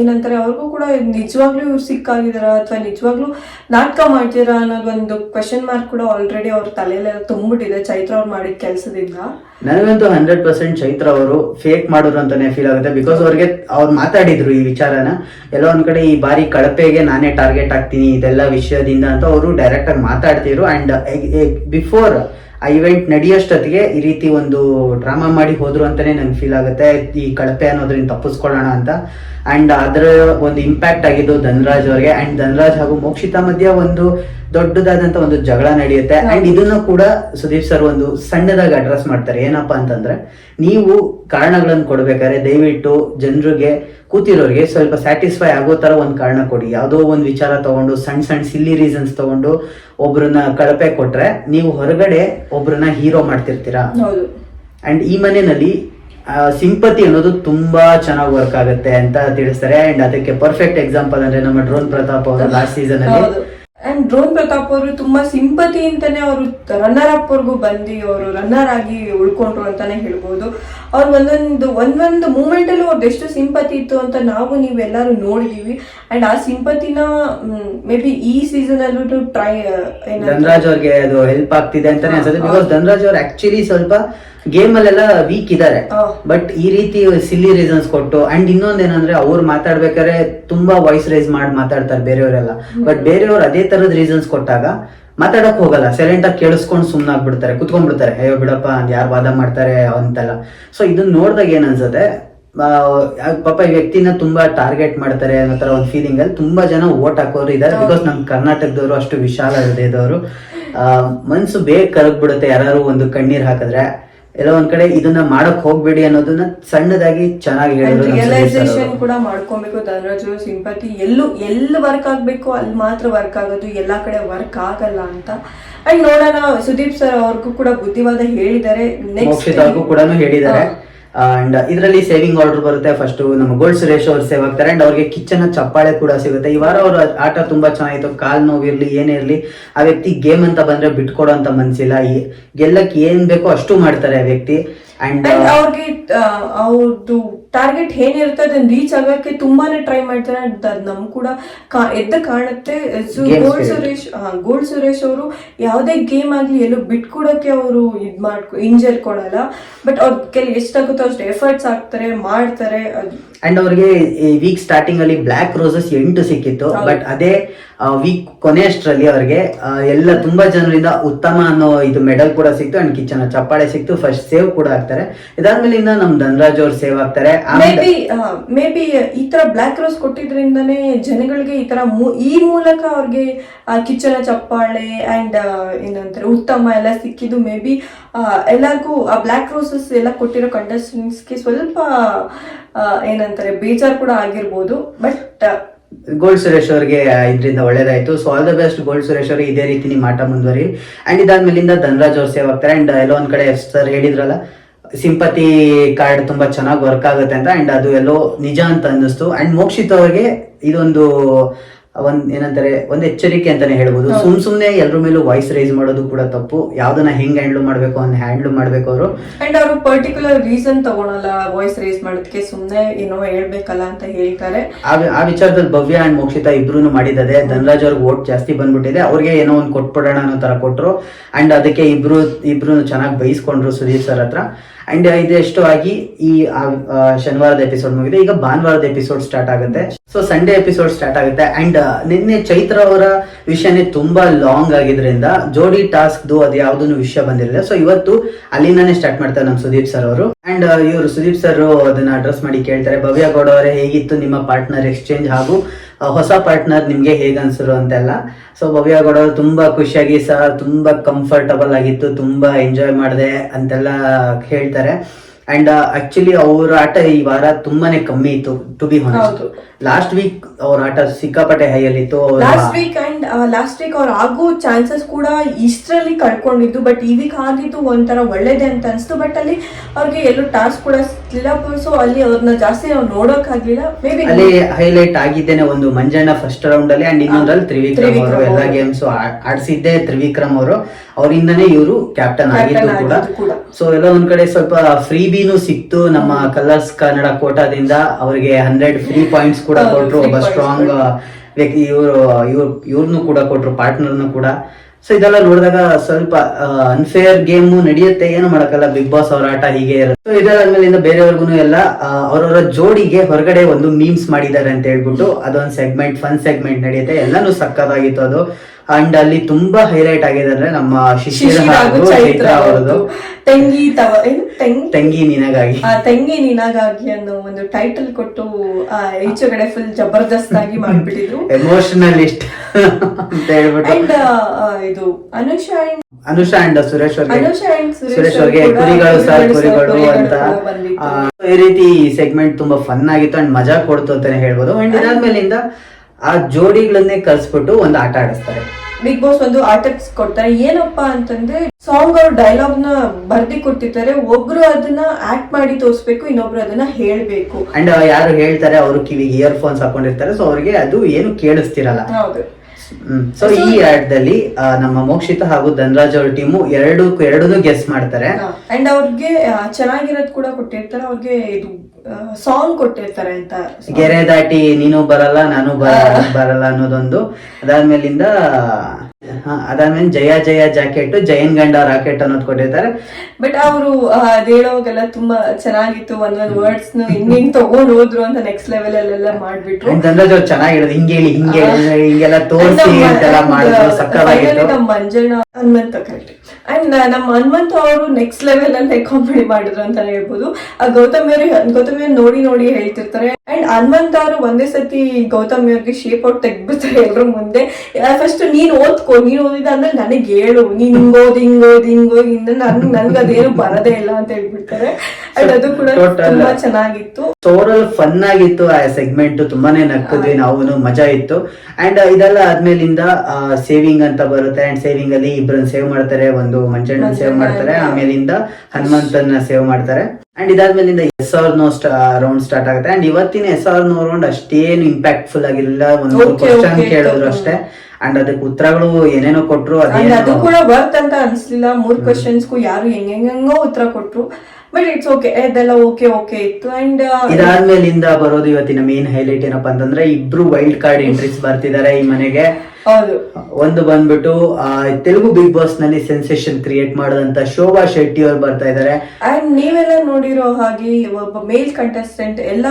ಏನಂತಾರೆ, ಅವ್ರಿಗೂ ಕೂಡ ನಿಜವಾಗ್ಲೂ ಇವ್ರು ಸಿಕ್ಕಾಗಿದಾರ ಅಥವಾ ನಿಜವಾಗ್ಲೂ ನಾಟಕ ಮಾಡ್ತೀರಾ ಅನ್ನೋದೊಂದು ಕ್ವೆಶನ್ ಮಾರ್ಕ್ ಕೂಡ ಆಲ್ರೆಡಿ ಅವ್ರ ತಲೆಯಲ್ಲೆಲ್ಲ ತುಂಬಿಟ್ಟಿದೆ ಚೈತ್ರ ಅವ್ರು ಮಾಡಿದ ಕೆಲಸದಿಂದ. ನನಗಂತೂ ಹಂಡ್ರೆಡ್ ಪರ್ಸೆಂಟ್ ಚೈತ್ರ ಅವರು ಫೇಕ್ ಮಾಡೋರು ಅಂತಾನೆ ಫೀಲ್ ಆಗುತ್ತೆ ಬಿಕಾಸ್ ಅವ್ರಿಗೆ, ಅವ್ರು ಮಾತಾಡಿದ್ರು ಈ ವಿಚಾರನ. ಎಲ್ಲ ಒಂದ್ ಕಡೆ ಈ ಬಾರಿ ಕಳಪೆಗೆ ನಾನೇ ಟಾರ್ಗೆಟ್ ಆಗ್ತೀನಿ, ಇದೆಲ್ಲ ವಿಷಯದಿಂದ ಅಂತ ಅವರು ಡೈರೆಕ್ಟ್ ಆಗಿ ಮಾತಾಡ್ತಿದ್ರು. ಅಂಡ್ ಬಿಫೋರ್ ಆ ಇವೆಂಟ್ ನಡೆಯೋಷ್ಟೊತ್ತಿಗೆ ಈ ರೀತಿ ಒಂದು ಡ್ರಾಮಾ ಮಾಡಿ ಹೋದ್ರು ಅಂತಾನೆ ನಂಗೆ ಫೀಲ್ ಆಗುತ್ತೆ. ಈ ಕಳಪೆ ಅನ್ನೋದ್ರಿಂದ ತಪ್ಪಿಸ್ಕೊಳ್ಳೋಣ ಅಂತ. ಅಂಡ್ ಅದರ ಒಂದು ಇಂಪ್ಯಾಕ್ಟ್ ಆಗಿದ್ದು ಧನ್ರಾಜ್ ಅವ್ರಿಗೆ. ಅಂಡ್ ಧನ್ರಾಜ್ ಹಾಗೂ ಮೋಕ್ಷಿತಾ ಮಧ್ಯ ಒಂದು ದೊಡ್ಡದಾದಂತ ಒಂದು ಜಗಳ ನಡೆಯುತ್ತೆ. ಅಂಡ್ ಇದನ್ನು ಕೂಡ ಸುದೀಪ್ ಸರ್ ಒಂದು ಸಣ್ಣದಾಗಿ ಅಡ್ರೆಸ್ ಮಾಡ್ತಾರೆ. ಏನಪ್ಪಾ ಅಂತಂದ್ರೆ ನೀವು ಕಾರಣಗಳನ್ನು ಕೊಡ್ಬೇಕಾದ್ರೆ ದಯವಿಟ್ಟು ಜನರಿಗೆ ಕೂತಿರೋರಿಗೆ ಸ್ವಲ್ಪ ಸ್ಯಾಟಿಸ್ಫೈ ಆಗೋ ತರ ಒಂದು ಕಾರಣ ಕೊಡಿ. ಯಾವುದೋ ಒಂದು ವಿಚಾರ ತಗೊಂಡು ಸಣ್ಣ ಸಣ್ಣ ಸಿಲ್ಲಿ ರೀಸನ್ಸ್ ತಗೊಂಡು ಒಬ್ರನ್ನ ಕಳಪೆ ಕೊಟ್ರೆ ನೀವು ಹೊರಗಡೆ ಒಬ್ರನ್ನ ಹೀರೋ ಮಾಡ್ತಿರ್ತೀರಾ? ಅಂಡ್ ಈ ಮನೆಯಲ್ಲಿ ಸಿಂಪತಿ ಅನ್ನೋದು ತುಂಬಾ ಚೆನ್ನಾಗಿ ವರ್ಕ್ ಆಗುತ್ತೆ ಅಂತ ತಿಳಿಸ್ತಾರೆ. ಅಂಡ್ ಅದಕ್ಕೆ ಪರ್ಫೆಕ್ಟ್ ಎಕ್ಸಾಂಪಲ್ ಅಂದ್ರೆ ನಮ್ಮ ಡ್ರೋನ್ ಪ್ರತಾಪ್ ಅವರ ಲಾಸ್ಟ್ ಸೀಸನ್ ಅಲ್ಲಿ. ಅಂಡ್ ಡ್ರೋನ್ ಪ್ರತಾಪ್ ಅವರು ತುಂಬಾ ಸಿಂಪತಿ ಅಂತಾನೆ ಅವರು ರನ್ನರ್ ಅಪ್ ವರ್ಗು ಬಂದು ಅವರು ರನ್ನರ್ ಆಗಿ ಉಳ್ಕೊಂಡ್ರು ಅಂತಾನೆ ಹೇಳ್ಬೋದು. ಅವ್ರು ಒಂದೊಂದು ಒಂದೊಂದು ಮೂಮೆಂಟ್ ಅಲ್ಲೂ ಅವ್ರದ್ದು ಎಷ್ಟು ಸಿಂಪತಿ ಇತ್ತು ಅಂತ ನಾವು ನೀವೆಲ್ಲರೂ ನೋಡಿದೀವಿ. ಅಂಡ್ ಆ ಸಿಂಪತಿನ ಮೇ ಬಿ ಈ ಸೀಸನ್ ಅಲ್ಲೂ ಟ್ರೈ ಧನರಾಜ್ ಅವ್ರಿಗೆ ಅದು ಹೆಲ್ಪ್ ಆಗ್ತಿದೆ ಅಂತಾನೆ ಅನ್ಸುತ್ತೆ. ಬಿಕಾಸ್ ಧನರಾಜ್ ಅವ್ರು ಆಕ್ಚುಲಿ ಸ್ವಲ್ಪ ಗೇಮ್ ಅಲ್ಲೆಲ್ಲ ವೀಕ್ ಇದ್ದಾರೆ ಬಟ್ ಈ ರೀತಿ ಸಿಲ್ಲಿ ರೀಸನ್ಸ್ ಕೊಟ್ಟು ಅಂಡ್ ಇನ್ನೊಂದೇನಂದ್ರೆ ಅವ್ರು ಮಾತಾಡ್ಬೇಕಾದ್ರೆ ತುಂಬಾ ವಾಯ್ಸ್ ರೈಸ್ ಮಾಡಿ ಮಾತಾಡ್ತಾರೆ ಬೇರೆಯವರೆಲ್ಲ. ಬಟ್ ಬೇರೆಯವ್ರು ಅದೇ ತರದ ರೀಸನ್ಸ್ ಕೊಟ್ಟಾಗ ಮಾತಾಡಕ್ ಹೋಗಲ್ಲ. ಸೈಲೆಂಟ್ ಆಗಿ ಕೇಳಿಸ್ಕೊಂಡು ಸುಮ್ನಾಗ್ಬಿಡ್ತಾರೆ ಕುತ್ಕೊಂಡ್ಬಿಡ್ತಾರೆ. ಅಯ್ಯೋ ಬಿಡಪ್ಪ ಯಾರು ವಾದ ಮಾಡ್ತಾರೆ? ಅಂತೆಲ್ಲ. ಸೊ ಇದನ್ನ ನೋಡಿದಾಗ ಏನ್ ಅನ್ಸುತ್ತೆ ಪಾಪ ಈ ವ್ಯಕ್ತಿನ ತುಂಬಾ ಟಾರ್ಗೆಟ್ ಮಾಡ್ತಾರೆ ಅನ್ನೋ ತರ ಒಂದು ಫೀಲಿಂಗ್ ಅಲ್ಲಿ ತುಂಬಾ ಜನ ಓಟ್ ಹಾಕೋರು ಇದಾರೆ. ಬಿಕಾಸ್ ನಮ್ ಕರ್ನಾಟಕದವರು ಅಷ್ಟು ವಿಶಾಲ ಹೃದಯದವರು. ಮನ್ಸು ಬೇಗ ಕರಗ್ಬಿಡುತ್ತೆ. ಯಾರು ಒಂದು ಕಣ್ಣೀರ್ ಹಾಕಿದ್ರೆ ಎಲ್ಲ ಒಂದ್ ಕಡೆ ಇದನ್ನ ಮಾಡಕ್ ಹೋಗ್ಬೇಡಿ ಅನ್ನೋದನ್ನ ಸಣ್ಣದಾಗಿ ಚೆನ್ನಾಗಿ ರಿಯಲೈಸೇಷನ್ ಕೂಡ ಮಾಡ್ಕೊಬೇಕು ಧನರಾಜ್ ಸಿಂಪತಿ. ಎಲ್ಲೂ ಎಲ್ಲಿ ವರ್ಕ್ ಆಗ್ಬೇಕು ಅಲ್ಲಿ ಮಾತ್ರ ವರ್ಕ್ ಆಗೋದು ಎಲ್ಲಾ ಕಡೆ ವರ್ಕ್ ಆಗಲ್ಲ ಅಂತ. ಅಂಡ್ ನೋಡೋಣ ಸುದೀಪ್ ಸರ್ ಅವ್ರಿಗೂ ಕೂಡ ಬುದ್ಧಿವಾದ ಹೇಳಿದ್ದಾರೆ. ನೆಕ್ಸ್ಟ್ ಕೂಡ ಹೇಳಿದ್ದಾರೆ. ಅಂಡ್ ಇದರಲ್ಲಿ ಸೇವಿಂಗ್ ಆರ್ಡರ್ ಬರುತ್ತೆ. ಫಸ್ಟ್ ನಮ್ಮ ಗೋಲ್ಡ್ ಸುರೇಶ್ ಅವ್ರು ಸೇವ್ ಆಗ್ತಾರೆ. ಅಂಡ್ ಅವ್ರಿಗೆ ಕಿಚನ್ ಚಪ್ಪಾಳೆ ಕೂಡ ಸಿಗುತ್ತೆ. ಈ ವಾರ ಅವ್ರ ಆಟ ತುಂಬಾ ಚೆನ್ನಾಗಿತ್ತು. ಕಾಲ್ ನೋವಿರ್ಲಿ, ಏನೇ ಇರಲಿ, ಆ ವ್ಯಕ್ತಿ ಗೇಮ್ ಅಂತ ಬಂದ್ರೆ ಬಿಟ್ಕೊಡೋ ಅಂತ ಮನ್ಸಿಲ್ಲ. ಈ ಗೆಲ್ಲಕ್ ಏನ್ ಬೇಕೋ ಅಷ್ಟು ಮಾಡ್ತಾರೆ ಆ ವ್ಯಕ್ತಿ. ಅಂಡ್ ಅಂಡ್ ಅವ್ರಿಗೆ ಅವ್ರದ್ದು ಟಾರ್ಗೆಟ್ ಏನಿರುತ್ತೆ ಅದನ್ನ ರೀಚ್ ಆಗಕ್ಕೆ ತುಂಬಾನೇ ಟ್ರೈ ಮಾಡ್ತಾರೆ. ಅದ್ ನಮ್ ಕೂಡ ಎದ್ದ ಕಾಣುತ್ತೆ ಗೋಲ್ಡ್ ಸುರೇಶ್ ಗೋಲ್ಡ್ ಸುರೇಶ್ ಅವರು ಯಾವುದೇ ಗೇಮ್ ಆಗ್ಲಿ ಎಲ್ಲೂ ಬಿಟ್ಕೊಡಕ್ಕೆ ಅವರು ಇದ್ ಮಾಡ್ಕೊ ಇಂಜರ್ ಕೊಡಲ್ಲ. ಬಟ್ ಅವ್ರ ಕೆಲ ಎಷ್ಟಾಗುತ್ತೋ ಅಷ್ಟು ಎಫರ್ಟ್ಸ್ ಹಾಕ್ತಾರೆ ಮಾಡ್ತಾರೆ ಅಂಡ್ ಅವ್ರಿಗೆ ಈ ವೀಕ್ ಸ್ಟಾರ್ಟಿಂಗ್ ಅಲ್ಲಿ ಬ್ಲಾಕ್ ರೋಸಸ್ ಎಂಟು ಸಿಕ್ಕಿತ್ತು. ಬಟ್ ಅದೇ ವೀಕ್ ಕೊನೆಯಷ್ಟರಲ್ಲಿ ಅವ್ರಿಗೆ ಎಲ್ಲ ತುಂಬಾ ಜನರಿಂದ ಉತ್ತಮ ಅನ್ನೋ ಇದು ಮೆಡಲ್ ಕೂಡ ಸಿಕ್ತು ಅಂಡ್ ಕಿಚನ್ ಚಪ್ಪಾಳೆ ಸಿಕ್ತು. ಫಸ್ಟ್ ಸೇವ್ ಕೂಡ ಆಗ್ತಾರೆ ಇದಾದ್ಮೇಲಿಂದ ನಮ್ ಧನರಾಜ್ ಅವ್ರು ಸೇವ್ ಆಗ್ತಾರೆ ಮೇ ಬಿ ಈ ತರ ಬ್ಲಾಕ್ ರೋಸ್ ಕೊಟ್ಟಿದ್ರಿಂದನೇ ಜನಗಳಿಗೆ ಈ ತರ ಈ ಮೂಲಕ ಅವ್ರಿಗೆ ಕಿಚನ ಚಪ್ಪಾಳೆ ಅಂಡ್ ಏನಂತಾರೆ, ಉತ್ತಮ ಎಲ್ಲ ಸಿಕ್ಕಿದ್ದು. ಮೇ ಬಿ ಎಲ್ಲರಿಗೂ ಆ ಬ್ಲಾಕ್ ರೋಸಸ್ ಎಲ್ಲ ಕೊಟ್ಟಿರೋ ಕಂಟೆಸ್ಟೆಂಟ್ಸ್ಗೆ ಸ್ವಲ್ಪ ಏನಂತಾರೆ, ಬೇಜಾರ್ ಕೂಡ ಆಗಿರ್ಬೋದು. ಬಟ್ ಗೋಲ್ಡ್ ಸುರೇಶ್ ಅವರಿಗೆ ಇದರಿಂದ ಒಳ್ಳೇದಾಯ್ತು. So all the best gold Suresh ಅವರು, ಇದೇ ರೀತಿ ನಿಮ್ಮ ಆಟ ಮುಂದುವರಿ ಅಂಡ್ ಇದಾದ್ಮೇಲಿಂದ ಧನರಾಜ್ ಅವ್ರು ಸೇವ್ ಆಗ್ತಾರೆ. ಅಂಡ್ ಎಲ್ಲೋ ಒಂದ್ ಕಡೆ ಸರ್ ಹೇಳಿದ್ರಲ್ಲ, ಸಿಂಪತಿ ಕಾರ್ಡ್ ತುಂಬಾ ಚೆನ್ನಾಗಿ ವರ್ಕ್ ಆಗುತ್ತೆ ಅಂತ. ಅಂಡ್ ಅದು ಎಲ್ಲೋ ನಿಜ ಅಂತ ಅನ್ನಿಸ್ತು. ಅಂಡ್ ಮೋಕ್ಷಿತ್ ಅವರಿಗೆ ಇದೊಂದು ಒಂದ್ ಏನಂತಾರೆ ಒಂದ್ ಎಚ್ಚರಿಕೆ ಅಂತಾನೆ ಹೇಳ್ಬೋದು. ಸುಮ್ ಸುಮ್ನೆ ಎಲ್ರ ಮೇಲೂ ವಾಯ್ಸ್ ರೈಸ್ ಮಾಡೋದು ಕೂಡ ತಪ್ಪು. ಯಾವ್ದನ್ನ ಹೆಂಗ್ ಹ್ಯಾಂಡ್ಲ್ ಮಾಡ್ಬೇಕು ಅಂತ ಹ್ಯಾಂಡ್ಲ್ ಮಾಡ್ಬೇಕು ಅವರು. ಅಂಡ್ ಅವರು ಪರ್ಟಿಕ್ಯುಲರ್ ರೀಸನ್ ತಗೊಳಲ್ಲ ವಾಯ್ಸ್ ರೈಸ್ ಮಾಡೋದಕ್ಕೆ ಸುಮ್ನೆ ಏನೋ ಹೇಳ್ಬೇಕಲ್ಲ ಅಂತ ಹೇಳ್ತಾರೆ. ಆ ಆ ವಿಚಾರದಲ್ಲಿ ಭವ್ಯ ಅಂಡ್ ಮೋಕ್ಷಿತಾ ಇಬ್ರು ಮಾಡಿದ್ದಾರೆ. ಧನರಾಜ್ ಅವ್ರಿಗೆ ವೋಟ್ ಜಾಸ್ತಿ ಬಂದ್ಬಿಟ್ಟಿದೆ. ಅವ್ರಿಗೆ ಏನೋ ಒಂದು ಕೊಟ್ಬಿಡೋಣ ಅನ್ನೋ ತರ ಕೊಟ್ರು. ಅಂಡ್ ಅದಕ್ಕೆ ಇಬ್ರು ಇಬ್ರು ಚೆನ್ನಾಗಿ ಬೈಸ್ಕೊಂಡ್ರು ಸುದೀಪ್ ಸರ್ ಹತ್ರ. ಅಂಡ್ ಇದೆಷ್ಟು ಆಗಿ ಈ ಶನಿವಾರದ ಎಪಿಸೋಡ್ ಮುಗಿದೆ ಈಗ ಭಾನುವಾರದ ಎಪಿಸೋಡ್ ಸ್ಟಾರ್ಟ್ ಆಗುತ್ತೆ. ಸೊ ಸಂಡೇ ಎಪಿಸೋಡ್ ಸ್ಟಾರ್ಟ್ ಆಗುತ್ತೆ. ಅಂಡ್ ನಿನ್ನೆ ಚೈತ್ರ ಅವರ ವಿಷಯನೇ ತುಂಬಾ ಲಾಂಗ್ ಆಗಿದ್ರಿಂದ ಜೋಡಿ ಟಾಸ್ಕ್ ದು ಅದು ಯಾವ್ದು ವಿಷಯ ಬಂದಿರಲಿಲ್ಲ. ಸೊ ಇವತ್ತು ಅಲ್ಲಿಂದಾನೇ ಸ್ಟಾರ್ಟ್ ಮಾಡ್ತಾರೆ ನಮ್ಮ ಸುದೀಪ್ ಸರ್ ಅವರು. ಅಂಡ್ ಇವರು ಸುದೀಪ್ ಸರ್ ಅದನ್ನ ಅಡ್ರೆಸ್ ಮಾಡಿ ಕೇಳ್ತಾರೆ. ಭವ್ಯ ಗೌಡ ಅವರೇ, ಹೇಗಿತ್ತು ನಿಮ್ಮ ಪಾರ್ಟ್ನರ್ ಎಕ್ಸ್ಚೇಂಜ್ ಹಾಗೂ ಹೊಸ ಪಾರ್ಟ್ನರ್ ನಿಮ್ಗೆ ಹೇಗ್ ಅನ್ಸರು ಅಂತೆಲ್ಲ. ಸೊ ಭವ್ಯ ಗೌಡ ಅವರು ತುಂಬಾ ಖುಷಿಯಾಗಿ ಸರ್ ತುಂಬಾ ಕಂಫರ್ಟಬಲ್ ಆಗಿತ್ತು ತುಂಬಾ ಎಂಜಾಯ್ ಮಾಡಿದೆ ಅಂತೆಲ್ಲ ಹೇಳ್ತಾರೆ. ಅಂಡ್ ಆಕ್ಚುಲಿ ಅವ್ರ ಆಟ ಈ ವಾರ ತುಂಬಾನೇ ಕಮ್ಮಿ ಇತ್ತು to be honest. Last week ಅವ್ರ ಆಟ ಸಿಕ್ಕಾಪಟ್ಟೆ ಹೈ ಅಲ್ಲಿ ಇತ್ತು. ಅವ್ರ last week and last week ಅವ್ರು ಆಗೋ ಚಾನ್ಸಸ್ ಕೂಡ ಇಷ್ಟರಲ್ಲಿ ಕಳ್ಕೊಂಡಿದ್ದು. ಬಟ್ ಈ ವೀಕ್ ಆಗಿದ್ದು ಒಂಥರ ಒಳ್ಳೇದೇ ಅಂತ ಅನಿಸ್ತು. ಬಟ್ ಅಲ್ಲಿ ಅವ್ರಿಗೆ ಎಲ್ಲೂ ಟಾಸ್ಕ್ ಕೂಡ ಸಿಗ್ಲಿಲ್ಲ. ಸೊ ಅಲ್ಲಿ ಅವ್ರನ್ನ ಜಾಸ್ತಿ ಅವ್ರು ನೋಡೋಕ್ಕಾಗಲಿಲ್ಲ ಮೇ ಬಿ ಅಲ್ಲಿ ಹೈಲೈಟ್ ಆಗಿದ್ದೇನೆ ಒಂದು ಮಂಜಣ್ಣ ಫಸ್ಟ್ ರೌಂಡ್ ಅಲ್ಲಿ ಅಂಡ್ ಇನ್ನೊಂದ್ರಲ್ಲಿ ತ್ರಿವಿಕ್ರಮ್ ಅವರು ಎಲ್ಲ. ಗೇಮ್ಸ್ ಆಡಿಸಿದ್ದೆ ತ್ರಿವಿಕ್ರಮ್ ಅವರು. ಅವರಿಂದನೇ ಇವರು ಕ್ಯಾಪ್ಟನ್ ಆಗಿದ್ದು ಕೂಡ. ಸೊ ಎಲ್ಲ ಒಂದ್ ಕಡೆ ಸ್ವಲ್ಪ ಫ್ರೀ ಬೀನು ಸಿಕ್ತು. ನಮ್ಮ ಕಲರ್ಸ್ ಕನ್ನಡ ಕೋಟಾದಿಂದ ಅವರಿಗೆ ಹಂಡ್ರೆಡ್ ಫ್ರೀ ಪಾಯಿಂಟ್ಸ್ ಕೂಡ ಕೊಟ್ಟರು ಒಬ್ಬ ಸ್ಟ್ರಾಂಗ್ ವ್ಯಕ್ತಿ ಇವರು, ಇವ್ರು ಇವ್ರನ್ನು ಕೂಡ ಕೊಟ್ರು ಪಾರ್ಟ್ನರ್ನು ಕೂಡ. ಸೊ ಇದೆಲ್ಲ ನೋಡಿದಾಗ ಸ್ವಲ್ಪ ಅನ್ಫೇರ್ ಗೇಮ್ ನಡೆಯುತ್ತೆ, ಏನು ಮಾಡಕ್ಕಲ್ಲ ಬಿಗ್ ಬಾಸ್ ಅವರ ಆಟ ಹೀಗೆ ಇರುತ್ತೆ. ಸೊ ಇದರಾದ್ಮೇಲಿಂದ ಬೇರೆಯವ್ರಿಗೂ ಎಲ್ಲ ಅವ್ರವ್ರ ಜೋಡಿಗೆ ಹೊರಗಡೆ ಒಂದು ಮೀಮ್ಸ್ ಮಾಡಿದ್ದಾರೆ ಅಂತ ಹೇಳ್ಬಿಟ್ಟು ಅದೊಂದು ಸೆಗ್ಮೆಂಟ್ ಫನ್ ಸೆಗ್ಮೆಂಟ್ ನಡೆಯುತ್ತೆ. ಎಲ್ಲಾನು ಸಕ್ಕದಾಗಿತ್ತು ಅದು. ಅಂಡ್ ಅಲ್ಲಿ ತುಂಬಾ ಹೈಲೈಟ್ ಆಗಿದೆ ಅಂದ್ರೆ ನಮ್ಮ ಶಿಶಿರ ಹಾಗೂ ಚೈತ್ರ ಅವರದು ತಂಗಿ ತವ ಏನು? ತಂಗಿ? ತಂಗಿ ನಿನಗಾಗಿ. ಆ ತಂಗಿ ನಿನಗಾಗಿ ಅನ್ನೋ ಒಂದು ಟೈಟಲ್ ಕೊಟ್ಟು ಆ ಈಚೆ ಕಡೆ ಫುಲ್ ಜಬರ್ದಸ್ತ್ ಆಗಿ ಮಾಡ್ಬಿಟ್ಟಿದ್ರು. ಎಮೋಷನಲಿಸ್ಟ್ ಅಂತ ಹೇಳ್ಬಿಟ್ಟು. ಅಂಡ್ ಇದು ಅನುಷಾ ಅಂಡ್ ಅನುಷಾ ಅಂಡ್ ಸುರೇಶ್ ಅವ್ರಿಗೆ ಅನುಷಾ ಸುರೇಶ್ ಅವ್ರಿಗೆ ಕುರಿಗಳು ಸರ್ ಕುರಿಗಳು ಅಂತ. ಈ ರೀತಿ ಸೆಗ್ಮೆಂಟ್ ತುಂಬಾ ಫನ್ ಆಗಿತ್ತು ಅಂಡ್ ಮಜಾ ಕೊಡ್ತು ಅಂತಾನೆ ಹೇಳ್ಬೋದು. ಅಂಡ್ ಇದಾದ್ಮೇಲಿಂದ ಆ ಜೋಡಿಗಳನ್ನೇ ಕಲ್ಸ್ಬಿಟ್ಟು ಒಂದು ಆಟ ಆಡಿಸ್ತಾರೆ. ಬಿಗ್ ಬಾಸ್ ಒಂದು ಆಟಕ್ಸ್ ಕೊಡ್ತಾರೆ. ಏನಪ್ಪಾ ಅಂತಂದ್ರೆ ಸಾಂಗ್ ಅವ್ರ ಡೈಲಾಗ್ನ ಬರ್ದಿ ಕೊಟ್ಟಿರ್ತಾರೆ ಒಬ್ರು ಅದನ್ನ ಆಕ್ಟ್ ಮಾಡಿ ತೋರಿಸ್ಬೇಕು ಇನ್ನೊಬ್ರು ಅದನ್ನ ಹೇಳ್ಬೇಕು. ಅಂಡ್ ಯಾರು ಹೇಳ್ತಾರೆ ಅವ್ರು ಕಿವಿಗೆ ಇಯರ್ ಫೋನ್ಸ್ ಹಾಕೊಂಡಿರ್ತಾರೆ. ಸೊ ಅವ್ರಿಗೆ ಅದು ಏನು ಕೇಳಿಸ್ತಿರಲ್ಲ. ಹೌದು. ಸೊ ಈ ಆಡ್ ಆ, ನಮ್ಮ ಮೋಕ್ಷಿತ ಹಾಗೂ ಧನರಾಜ್ ಅವ್ರ ಟೀಮು ಎರಡು ಎರಡೂ ಗೆಸ್ ಮಾಡ್ತಾರೆ. ಅಂಡ್ ಅವ್ರಿಗೆ ಚೆನ್ನಾಗಿರೋದ್ ಕೂಡ ಕೊಟ್ಟಿರ್ತಾರೆ. ಅವ್ರಿಗೆ ಇದು ಸಾಂಗ್ ಕೊಟ್ಟಿರ್ತಾರೆ ಅಂತ. ಗೆರೆ ದಾಟಿ ನೀನು ಬರಲ್ಲ ನಾನು ಬರ- ಬರಲ್ಲ ಅನ್ನೋದೊಂದು. ಅದಾದ್ಮೇಲಿಂದ ಅದಾದ್ಮೇಲೆ ಜಯ ಜಯ ಜಾಕೆಟ್ ಜಯನ್ ಗಂಡ ರಾಕೆಟ್ ಅನ್ನೋದು ಕೊಟ್ಟಿರ್ತಾರೆ. ಬಟ್ ಅವರು ಹೇಳೋವಾಗೆಲ್ಲ ತುಂಬಾ ಚೆನ್ನಾಗಿತ್ತು ಒಂದೊಂದು ವರ್ಡ್ಸ್ ನು ಹಿಂಗ್ ಹಿಂಗ್ ತಗೊಂಡ್ ಹೋದ್ರು ಅಂತ ನೆಕ್ಸ್ಟ್ ಲೆವೆಲ್ ಅಲ್ಲೆಲ್ಲ ಮಾಡ್ಬಿಟ್ರು. ಅವ್ರು ಚೆನ್ನಾಗಿರೋದು ಹಿಂಗೆ ಹೇಳಿ ಹಿಂಗೆ ಹೇಳಿ ಹಿಂಗೆಲ್ಲ ತೋರಿಸಿ ಅಂತೆಲ್ಲ ಮಾಡಿದ್ರು ಸಕ್ಕತ್ತಾಗಿತ್ತು. ಮಂಜಣ್ಣ ಅನ್ನಂತ ಕರೆಕ್ಟ್ ಅಂಡ್ ನಮ್ಮ ಹನುಮಂತ ಅವರು ನೆಕ್ಸ್ಟ್ ಲೆವೆಲ್ ಅಲ್ಲಿ ಕಾಮಿಡಿ ಮಾಡಿದ್ರು ಅಂತ ಹೇಳ್ಬೋದು. ಆ ಗೌತಮ್ ಗೌತಮಿಯ ಗೌತಮ್ ನೋಡಿ ನೋಡಿ ಹೇಳ್ತಿರ್ತಾರೆ. ಅಂಡ್ ಹನುಮಂತ ಅವರು ಒಂದೇ ಸತಿ ಗೌತಮ್ ಅವ್ರಿಗೆ ಶೇಪ್ ಔಟ್ ತೆಗ್ಬಿಡ್ತಾರೆ ಎಲ್ಲರ ಮುಂದೆ. ಫಸ್ಟ್ ನೀನ್ ಓದ್ಕೋ ನೀನ್ ಓದಿದ ಅಂದ್ರೆ ನನಗೆ ಹೇಳು. ನೀನ್ ಹಿಂಗೋದ್ ಹಿಂಗೋದ್ ಹಿಂಗೋದ್ ಹಿಂದ ನನ್ ನನ್ಗೆ ಅದೇನು ಬರದೇ ಇಲ್ಲ ಅಂತ ಹೇಳ್ಬಿಡ್ತಾರೆ. ಅಂಡ್ ಅದು ಕೂಡ ತುಂಬಾ ಚೆನ್ನಾಗಿತ್ತು. ಸೋರಲ್ ಫನ್ ಆಗಿತ್ತು ಆ ಸೆಗ್ಮೆಂಟ್ ತುಂಬಾನೇ ನಕ್ಕಿದ್ವಿ ನಾವು ಮಜಾ ಇತ್ತು. ಅಂಡ್ ಇದೆಲ್ಲ ಆದ್ಮೇಲಿಂದ ಸೇವಿಂಗ್ ಅಂತ ಬರುತ್ತೆ. ಅಂಡ್ ಸೇವಿಂಗ್ ಅಲ್ಲಿ ಇಬ್ಬರನ್ನ ಸೇವ್ ಮಾಡ್ತಾರೆ. ಒಂದು ಮಂಚಣ್ಣ ಸೇವ್ ಮಾಡ್ತಾರೆ. ಆಮೇಲಿಂದ ಹನುಮಂತನ ಸೇವ್ ಮಾಡ್ತಾರೆ. And ಇದಾದ್ಮೇಲಿಂದ yes or no round start ಆಗುತ್ತೆ. ಅಂಡ್ ಇವತ್ತಿನ ಎಸ್ ಆರ್ ನೋ ರೌಂಡ್ ಅಷ್ಟೇನು ಇಂಪ್ಯಾಕ್ಟ್ಫುಲ್ ಆಗಿರಲಿಲ್ಲ. ಒಂದು Okay, ಕ್ವಶನ್ ಕೇಳಿದ್ರು ಅಷ್ಟೇ. ಅಂಡ್ ಅದಕ್ಕೆ ಉತ್ತರಗಳು ಏನೇನೋ ಕೊಟ್ರು ಅದು ಕೂಡ ವರ್ತ್ ಅಂತ ಅನ್ಸ್ಲಿಲ್ಲ. ಮೂರ್ ಕ್ವಶನ್ಸ್ಗೂ ಯಾರು ಹೆಂಗೆಂಗೋ ಉತ್ತರ ಕೊಟ್ರು. ಬಟ್ ಇಟ್ಸ್ ಓಕೆ ಅದೆಲ್ಲ ಓಕೆ ಓಕೆ ಇತ್ತು. ಅಂಡ್ ಇದಾದ್ಮೇಲಿಂದ ಬರೋದು ಇವತ್ತಿನ ಮೇನ್ ಹೈಲೈಟ್ ಏನಪ್ಪಾ ಅಂತಂದ್ರೆ ಇಬ್ರು ವೈಲ್ಡ್ ಕಾರ್ಡ್ ಎಂಟ್ರೀಸ್ ಬರ್ತಿದ್ದಾರೆ ಈ ಮನೆಗೆ. ಒಂದು ಬಂದ್ಬಿಟ್ಟು ತೆಲುಗು ಬಿಗ್ ಬಾಸ್ನಲ್ಲಿ ಸೆನ್ಸೇಷನ್ ಕ್ರಿಯೇಟ್ ಮಾಡದಂತ ಶೋಭಾ ಶೆಟ್ಟಿ ಅವ್ರು ಬರ್ತಾ ಇದ್ದಾರೆ ಅಂಡ್ ನೀವೆಲ್ಲ ನೋಡಿರೋ ಹಾಗೆ ಒಬ್ಬ ಮೇಲ್ ಕಂಟೆಸ್ಟೆಂಟ್ ಎಲ್ಲ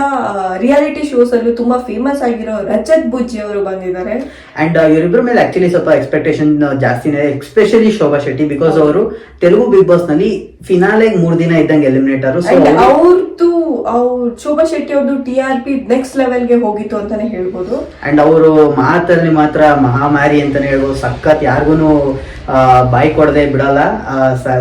ರಿಯಾಲಿಟಿ ಶೋಸ್ ಅಲ್ಲೂ ತುಂಬಾ ಫೇಮಸ್ ಆಗಿರೋ ರಜತ್ ಬುಜ್ಜಿ ಅವರು ಬಂದಿದ್ದಾರೆ. ಅಂಡ್ ಇವರಿಬ್ಬರ ಮೇಲೆ ಆಕ್ಚುಲಿ ಸ್ವಲ್ಪ ಎಕ್ಸ್ಪೆಕ್ಟೇಷನ್ ಜಾಸ್ತಿನೇ ಎಸ್ಪೆಷಲಿ ಶೋಭಾ ಶೆಟ್ಟಿ ಬಿಕಾಸ್ ಅವರು ತೆಲುಗು ಬಿಗ್ ಬಾಸ್ನಲ್ಲಿ ಫಿನಾಲೆ ಮೂರ್ ದಿನ ಇದ್ದಂಗೆ ಎಲಿಮಿನೇಟ್ ಅವ್ರದ್ದು ಅವ್ರ ಶೋಭಾ ಶೆಟ್ಟಿ ಅವ್ರದ್ದು ಟಿ ಆರ್ ಪಿ ನೆಕ್ಸ್ಟ್ ಲೆವೆಲ್ಗೆ ಹೋಗಿತ್ತು ಅಂತಾನೆ ಹೇಳ್ಬೋದು. ಅಂಡ್ ಅವರು ಮಾತಲ್ಲಿ ಮಾತ್ರ ಮಹಾಮಾರಿ ಅಂತಾನೆ ಹೇಳ್ಬೋದು. ಸಖತ್ ಯಾರಿಗೂ ಬಾಯಿ ಕೊಡದೆ ಬಿಡಲ್ಲ.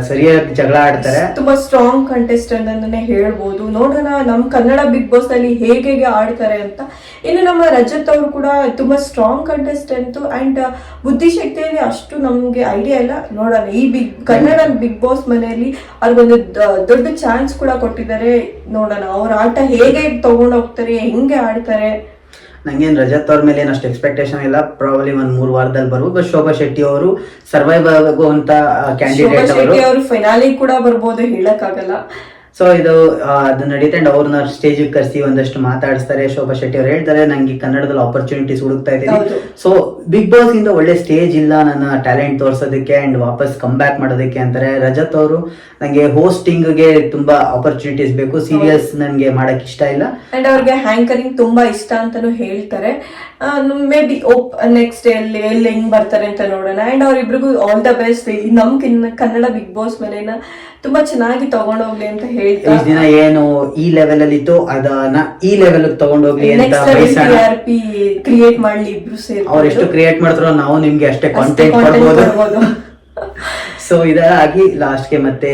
ಸರಿಯಾಗಿ ಜಗಳ ಆಡ್ತಾರೆ. ತುಂಬಾ ಸ್ಟ್ರಾಂಗ್ ಕಂಟೆಸ್ಟೆಂಟ್ ಅಂತಾನೆ ಹೇಳ್ಬೋದು. ನೋಡೋಣ ನಮ್ ಕನ್ನಡ ಬಿಗ್ ಬಾಸ್ನಲ್ಲಿ ಹೇಗೆ ಹೇಗೆ ಆಡ್ತಾರೆ ಅಂತ. ಇನ್ನು ನಮ್ಮ ರಜತ್ ಅವರು ಕೂಡ ತುಂಬಾ ಸ್ಟ್ರಾಂಗ್ ಕಂಟೆಸ್ಟೆಂಟ್ ಅಂಡ್ ಬುದ್ಧಿಶಕ್ತಿಯಲ್ಲಿ ಅಷ್ಟು ನಮ್ಗೆ ಐಡಿಯಾ ಇಲ್ಲ. ನೋಡೋಣ ಈ ಬಿಗ್ ಕನ್ನಡ ಬಿಗ್ ಬಾಸ್ ಮನೆಯಲ್ಲಿ ಅವ್ರಿಗೊಂದು ದೊಡ್ಡ ಚಾನ್ಸ್ ಕೂಡ ಕೊಟ್ಟಿದ್ದಾರೆ. ನೋಡೋಣ. ಅವ್ರ ಆಟ ಹೇಗೆ ತಗೊಂಡ್ ಹೋಗ್ತಾರೆ ಹೆಂಗೆ ಆಡ್ತಾರೆ? ನಂಗೇನ್ ರಜತ್ ಅವ್ರ ಮೇಲೆ ಏನಷ್ಟು ಎಕ್ಸ್ಪೆಕ್ಟೇಷನ್ ಇಲ್ಲ. ಪ್ರಾಬ್ಲಿ ಒಂದ್ ಮೂರ್ ವಾರದಲ್ಲಿ ಬರ್ಬೋದು. ಬಟ್ ಶೋಭಾ ಶೆಟ್ಟಿ ಅವರು ಸರ್ವೈವ್ ಆಗುವಂತ ಕ್ಯಾಂಡಿಡೇಟ್ ಅವರು. ಅವರು ಫೈನಾಲಿ ಕೂಡ ಬರ್ಬೋದು ಹೇಳಕ್ಕಾಗಲ್ಲ. ಸೊ ಇದು ಅದು ನಡೀತಾ ಅಂಡ್ ಅವ್ರನ್ನ ಸ್ಟೇಜಿಗೆ ಕರೆಸಿ ಒಂದಷ್ಟು ಮಾತಾಡಿಸ್ತಾರೆ. ಶೋಭಾ ಶೆಟ್ಟಿ ಅವ್ರು ಹೇಳ್ತಾರೆ ನಂಗೆ ಕನ್ನಡದಲ್ಲಿ ಆಪರ್ಚುನಿಟೀಸ್ ಹುಡುಕ್ತಾ ಇದ್ದೀನಿ. ಸೊ ಬಿಗ್ ಬಾಸ್ ಇಂದ ಒಳ್ಳೆ ಸ್ಟೇಜ್ ಇಲ್ಲ ನನ್ನ ಟ್ಯಾಲೆಂಟ್ ತೋರಿಸೋದಕ್ಕೆ ಅಂಡ್ ವಾಪಸ್ ಕಮ್ ಬ್ಯಾಕ್ ಮಾಡೋದಕ್ಕೆ ಅಂತಾರೆ. ರಜತ್ ಅವರು ನಂಗೆ ಹೋಸ್ಟಿಂಗ್ಗೆ ತುಂಬಾ ಆಪರ್ಚುನಿಟೀಸ್ ಬೇಕು. ಸೀರಿಯಸ್ ನನಗೆ ಮಾಡಕ್ ಇಷ್ಟ ಇಲ್ಲ. ಅಂಡ್ ಅವ್ರಿಗೆ ಹ್ಯಾಂಕರಿಂಗ್ ತುಂಬಾ ಇಷ್ಟ ಅಂತಾನು ಹೇಳ್ತಾರೆ. ಮೇ ಬಿ ಓಪ್ ನೆಕ್ಸ್ಟ್ ಎಲ್ಲಿ ಎಲ್ಲಿ ಹೆಂಗ್ ಬರ್ತಾರೆ ಅಂತ ನೋಡೋಣ. ಅಂಡ್ ಅವ್ರಿಬ್ರಿಗೂ ಆಲ್ ದ ಬೆಸ್ಟ್ ನಮ್ ಕಿನ್ನ- ಕನ್ನಡ ಬಿಗ್ ಬಾಸ್ ಮೇಲೆನ ತುಂಬಾ ಚೆನ್ನಾಗಿ ತಗೊಂಡೋಗ್ಲಿ ಅಂತ ಹೇಳ್ತಾರೆ ದಿನ ಏನು ಈ ಲೆವೆಲ್ ಅಲ್ಲಿ ಇತ್ತು ಅದನ್ನ ಈ ಲೆವೆಲ್ ತಗೊಂಡೋಗ್ಲಿ ಅಂತ ಕ್ರಿಯೇಟ್ ಮಾಡ್ಲಿ ಇಬ್ರು ಸೇರಿ ಅವ್ರು ಎಷ್ಟು ಕ್ರಿಯೇಟ್ ಮಾಡ್ತಾರೋ ನಾವು ನಿಮ್ಗೆ ಅಷ್ಟೇ ಕಾಂಟೆಂಟ್ ಕೊಡ್ಬೋದು. ಸೊ ಇದಾಗಿ ಲಾಸ್ಟ್ಗೆ ಮತ್ತೆ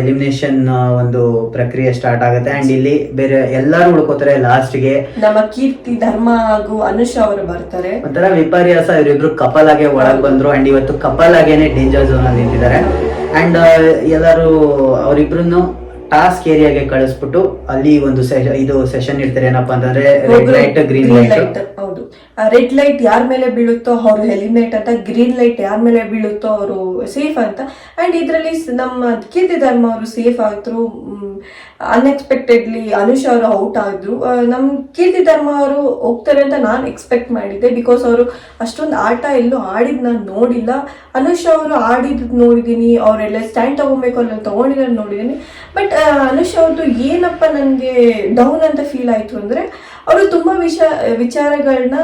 ಎಲಿಮಿನೇಷನ್ ಒಂದು ಪ್ರಕ್ರಿಯೆ ಸ್ಟಾರ್ಟ್ ಆಗುತ್ತೆ. ಅಂಡ್ ಇಲ್ಲಿ ಬೇರೆ ಎಲ್ಲರೂ ಉಳ್ಕೋತಾರೆ ಲಾಸ್ಟ್ಗೆ ನಮ್ಮ ಕೀರ್ತಿ ಧರ್ಮ ಹಾಗೂ ಅನುಷ ಅವರು ಬರ್ತಾರೆ. ಒಂಥರ ವಿಪರ್ಯಾಸ ಇವರಿಬ್ರು ಕಪಲ್ ಆಗಿ ಒಳಗ್ ಬಂದ್ರು. ಅಂಡ್ ಇವತ್ತು ಕಪಲ್ ಆಗೇನೆ ಡೇಂಜರ್ ಝೋನ್ ಅಲ್ಲಿ ನಿಂತಿದ್ದಾರೆ. ಅಂಡ್ ಎಲ್ಲರೂ ಅವರಿಬ್ರು ಟಾಸ್ಕ್ ಏರಿಯಾಗೆ ಕಳಿಸ್ಬಿಟ್ಟು ಅಲ್ಲಿ ಒಂದು ಇದು ಸೆಷನ್ ಇರ್ತಾರೆ ಏನಪ್ಪಾ ಅಂತಂದ್ರೆ ರೆಡ್ ಲೈಟ್ ಗ್ರೀನ್ ಲೈಟ್ ಹೌದು. ರೆಡ್ ಲೈಟ್ ಯಾರ ಮೇಲೆ ಬೀಳುತ್ತೋ ಅವರು ಹೆಲಿಮೇಟ್ ಅಂತ ಗ್ರೀನ್ ಲೈಟ್ ಯಾರ ಮೇಲೆ ಬೀಳುತ್ತೋ ಅವರು ಸೇಫ್ ಅಂತ. ಅಂಡ್ ಇದರಲ್ಲಿ ನಮ್ಮ ಕೀರ್ತಿ ಧರ್ಮ ಅವರು ಸೇಫ್ ಆದ್ರು ಅನ್ಎಕ್ಸ್ಪೆಕ್ಟೆಡ್ಲಿ ಅನುಷ್ ಅವರು ಔಟ್ ಆದ್ರು. ನಮ್ ಕೀರ್ತಿ ಧರ್ಮ ಅವರು ಹೋಗ್ತಾರೆ ಅಂತ ನಾನು ಎಕ್ಸ್ಪೆಕ್ಟ್ ಮಾಡಿದ್ದೆ. ಬಿಕಾಸ್ ಅವರು ಅಷ್ಟೊಂದು ಆಟ ಎಲ್ಲೂ ಆಡಿದ್ ನಾನು ನೋಡಿಲ್ಲ. ಅನುಷ್ ಅವರು ಆಡಿದ್ ನೋಡಿದೀನಿ ಅವರೆಲ್ಲ ಸ್ಟ್ಯಾಂಡ್ ತಗೊಬೇಕು ಅಲ್ಲ ತಗೊಂಡಿರೋದು ನೋಡಿದೀನಿ. ಬಟ್ ಅನುಷ್ ಅವ್ರದ್ದು ಏನಪ್ಪ ನನಗೆ ಡೌನ್ ಅಂತ ಫೀಲ್ ಆಯ್ತು ಅಂದ್ರೆ ಅವರು ತುಂಬಾ ವಿಷ ವಿಚಾರಗಳನ್ನ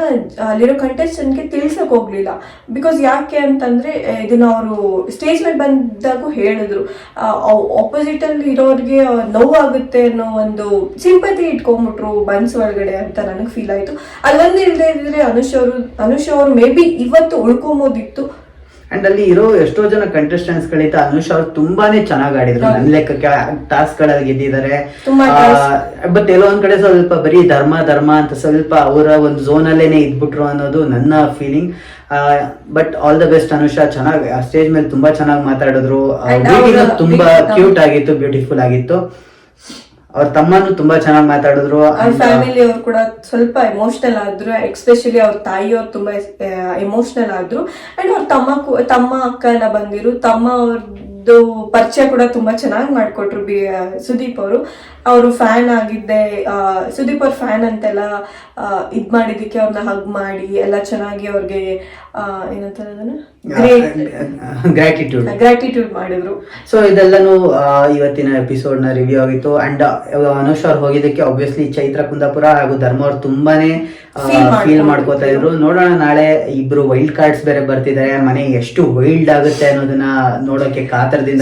ಅಲ್ಲಿರೋ ಕಂಟೆಸ್ಟೆಂಟ್ಗೆ ತಿಳ್ಸಕ್ ಹೋಗ್ಲಿಲ್ಲ. ಬಿಕಾಸ್ ಯಾಕೆ ಅಂತಂದ್ರೆ ಇದನ್ನ ಅವರು ಸ್ಟೇಜ್ ಮೇಲೆ ಬಂದಾಗೂ ಹೇಳಿದ್ರು. ಆಪೋಸಿಟ್ ಅಲ್ಲಿ ಇರೋರಿಗೆ ನೋವಾಗುತ್ತೆ ಅನ್ನೋ ಒಂದು ಸಿಂಪತಿ ಇಟ್ಕೊಂಡ್ಬಿಟ್ರು ಬನ್ಸ್ ಒಳಗಡೆ ಅಂತ ನನಗೆ ಫೀಲ್ ಆಯ್ತು. ಅಲ್ಲೊಂದು ಇಲ್ಲದೆ ಇದ್ರೆ ಅನುಷ್ ಅವರು ಅನುಷ್ ಅವರು ಮೇ ಬಿ ಇವತ್ತು ಉಳ್ಕೊಂಬೋದಿತ್ತು. ಅಂಡ್ ಅಲ್ಲಿ ಇರೋ ಎಷ್ಟೋ ಜನ ಕಂಟೆಸ್ಟೆಂಟ್ಸ್ ಗಳಿತ ಅನುಷ್ ಅವ್ರು ತುಂಬಾನೇ ಚೆನ್ನಾಗಿ ಆಡಿದ್ರು. ನನ್ನ ನನ್ ಲೆಕ್ಕಕ್ಕೆ ಟಾಸ್ಕ್ಗಳಲ್ಲಿ ಗೆದ್ದಿದ್ದಾರೆ ಬಟ್ ಎಲ್ಲೋ ಒಂದ್ ಕಡೆ ಸ್ವಲ್ಪ ಬರೀ ಧರ್ಮ ಧರ್ಮ ಅಂತ ಸ್ವಲ್ಪ ಅವರ ಒಂದು ಝೋನ್ ಅಲ್ಲೇನೆ ಇದ್ಬಿಟ್ರು ಅನ್ನೋದು ನನ್ನ feeling but all the best Anusha. ಚೆನ್ನಾಗಿ ಸ್ಟೇಜ್ ಮೇಲೆ ತುಂಬಾ ಚೆನ್ನಾಗಿ ಮಾತಾಡಿದ್ರು. ತುಂಬಾ ಕ್ಯೂಟ್ ಆಗಿತ್ತು ಬ್ಯೂಟಿಫುಲ್ ಆಗಿತ್ತು. ಅವ್ರ ತಮ್ಮನು ತುಂಬಾ ಚೆನ್ನಾಗಿ ಮಾತಾಡಿದ್ರು. ಅವ್ರ ಫ್ಯಾಮಿಲಿ ಅವ್ರು ಕೂಡ ಸ್ವಲ್ಪ ಎಮೋಷನಲ್ ಆದ್ರು ಎಕ್ಸ್ಪೆಷಲಿ ಅವ್ರ ತಾಯಿಯವ್ರು ತುಂಬಾ ಎಮೋಷನಲ್ ಆದ್ರು. ಅಂಡ್ ಅವ್ರ ತಮ್ಮ ತಮ್ಮ ಅಕ್ಕ ಎಲ್ಲ ಬಂದಿರು ತಮ್ಮ ಅವ್ರದ್ದು ಪರಿಚಯ ಕೂಡ ತುಂಬಾ ಚೆನ್ನಾಗಿ ಮಾಡ್ಕೊಟ್ರು ಬಿ ಸುದೀಪ್ ಅವರು. ಅವರು ಫ್ಯಾನ್ ಆಗಿದ್ದೆ ಸುದೀಪ್ ಅವ್ರ ಫ್ಯಾನ್ ಅಂತೆಲ್ಲ ಇದ್ ಮಾಡಿದಕ್ಕೆ ಅವ್ರನ್ನ ಹಗ್ ಮಾಡಿ ಎಲ್ಲ ಚೆನ್ನಾಗಿ ಅವ್ರಿಗೆ ಏನಂತಾರೆ ಅದನ್ನ? ಗ್ರಾಟಿಟ್ಯೂಡ್ ಗ್ರಾಟಿಟ್ಯೂಡ್ ಮಾಡಿದ್ರು. ಸೊ ಇದೆಲ್ಲನೂ ಇವತ್ತಿನ ಎಪಿಸೋಡ್ನ ರಿವ್ಯೂ ಆಗಿತ್ತು. ಅಂಡ್ ಅನುಷ್ ಅವ್ರು ಹೋಗಿದ್ದಕ್ಕೆ ಆಬ್ವಿಯಸ್ಲಿ ಚೈತ್ರ ಕುಂದಾಪುರ ಹಾಗೂ ಧರ್ಮ ಅವ್ರು ತುಂಬಾನೇ ಫೀಲ್ ಮಾಡ್ಕೋತಾ ಇದ್ರು. ನೋಡೋಣ ನಾಳೆ ಇಬ್ರು ವೈಲ್ಡ್ ಕಾರ್ಡ್ಸ್ ಬೇರೆ ಬರ್ತಿದ್ದಾರೆ ಮನೆ ಎಷ್ಟು ವೈಲ್ಡ್ ಆಗುತ್ತೆ ಅನ್ನೋದನ್ನ ನೋಡೋಕೆ ಕಾತರದಿಂದ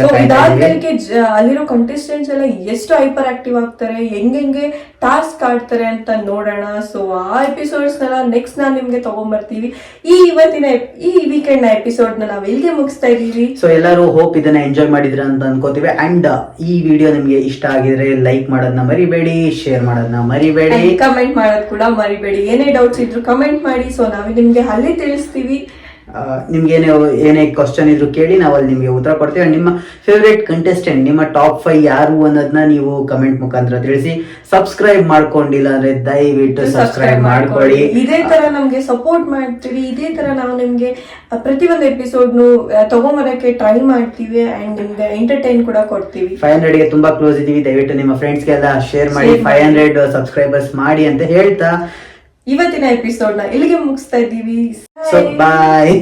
ಅಲ್ಲಿರೋ ಕಂಟೆಸ್ಟೆಂಟ್ಸ್ ಎಲ್ಲ ಎಷ್ಟು ಹೈಪರ್ ಆಕ್ಟಿವ್ ಆಗ್ತಾರೆ? ಹೆಂಗೆಂಗೆ ಟಾಸ್ಕ್ ಆಡ್ತಾರೆ ಅಂತ ನೋಡೋಣ. ಸೊ ಆ ಎಪಿಸೋಡ್ಸ್ ನೆಲ್ಲ ನೆಕ್ಸ್ಟ್ ನಾನು ನಿಮ್ಗೆ ತಗೊಂಬರ್ತೀವಿ. ಈ ಇವತ್ತಿನ ಈ ವೀಕೆಂಡ್ನ ಎಪಿಸೋಡ್ನ ನಾವ್ ಎಲ್ಲಿಗೆ ಮುಗಿಸ್ತಾ ಇದೀವಿ ಸೊ ಎಲ್ಲರೂ ಹೋಪ್ ಇದನ್ನ ಎಂಜಾಯ್ ಮಾಡಿದ್ರ ಅಂತ ಅನ್ಕೋತೀವಿ. ಅಂಡ್ ಈ ವಿಡಿಯೋ ನಿಮ್ಗೆ ಇಷ್ಟ ಆಗಿದ್ರೆ ಲೈಕ್ ಮಾಡೋದನ್ನ ಮರಿಬೇಡಿ ಶೇರ್ ಮಾಡೋದನ್ನ ಮರಿಬೇಡಿ. ಕಮೆಂಟ್ ಮಾಡೋದ್ ಕೂಡ ಮರಿಬೇಡಿ. ಏನೇ ಡೌಟ್ಸ್ ಇದ್ರು ಕಮೆಂಟ್ ಮಾಡಿ. ಸೊ ನಾವು ನಿಮ್ಗೆ ಅಲ್ಲಿ ತಿಳಿಸ್ತೀವಿ. ಆ, ನಿಮ್ಗೆ ಏನೇ ಏನೇ ಕ್ವಶನ್ ಇದ್ರು ಕೇಳಿ ನಾವು ಅಲ್ಲಿ ನಿಮಗೆ ಉತ್ತರ ಕೊಡ್ತೀವಿ. ನಿಮ್ಮ ಫೇವ್ರೇಟ್ ಕಂಟೆಸ್ಟೆಂಟ್ ನಿಮ್ಮ ಟಾಪ್ ಫೈವ್ ಯಾರು ಅನ್ನೋದನ್ನ ನೀವು ಕಮೆಂಟ್ ಮುಖಾಂತರ ತಿಳಿಸಿ. ಸಬ್ಸ್ಕ್ರೈಬ್ ಮಾಡ್ಕೊಂಡಿಲ್ಲ ಅಂದ್ರೆ ದಯವಿಟ್ಟು ಸಬ್ಸ್ಕ್ರೈಬ್ ಮಾಡ್ಕೊಳ್ಳಿ. ಇದೇ ತರ ನಮ್ಗೆ ಸಪೋರ್ಟ್ ಮಾಡ್ತೀವಿ. ಇದೇ ತರ ನಾವು ನಿಮ್ಗೆ ಪ್ರತಿ ಒಂದು ಎಪಿಸೋಡ್ ತಗೊಂಬರಕ್ಕೆ ಟ್ರೈ ಮಾಡ್ತೀವಿ ಅಂಡ್ ನಿಮ್ಗೆ ಎಂಟರ್ಟೈನ್ ಕೂಡ ಕೊಡ್ತೀವಿ. ಫೈವ್ ಹಂಡ್ರೆಡ್ಗೆ ತುಂಬಾ ಕ್ಲೋಸ್ ಇದೀವಿ ದಯವಿಟ್ಟು ನಿಮ್ಮ ಫ್ರೆಂಡ್ಸ್ ಗೆಲ್ಲ ಶೇರ್ ಮಾಡಿ. ಫೈವ್ ಹಂಡ್ರೆಡ್ ಸಬ್ಸ್ಕ್ರೈಬರ್ಸ್ ಮಾಡಿ ಅಂತ ಹೇಳ್ತಾ. ಇವತ್ತಿನ ಎಪಿಸೋಡ್ನ ಇಲ್ಲಿಗೆ ಮುಗಿಸ್ತಾ ಇದ್ದೀವಿ. So bye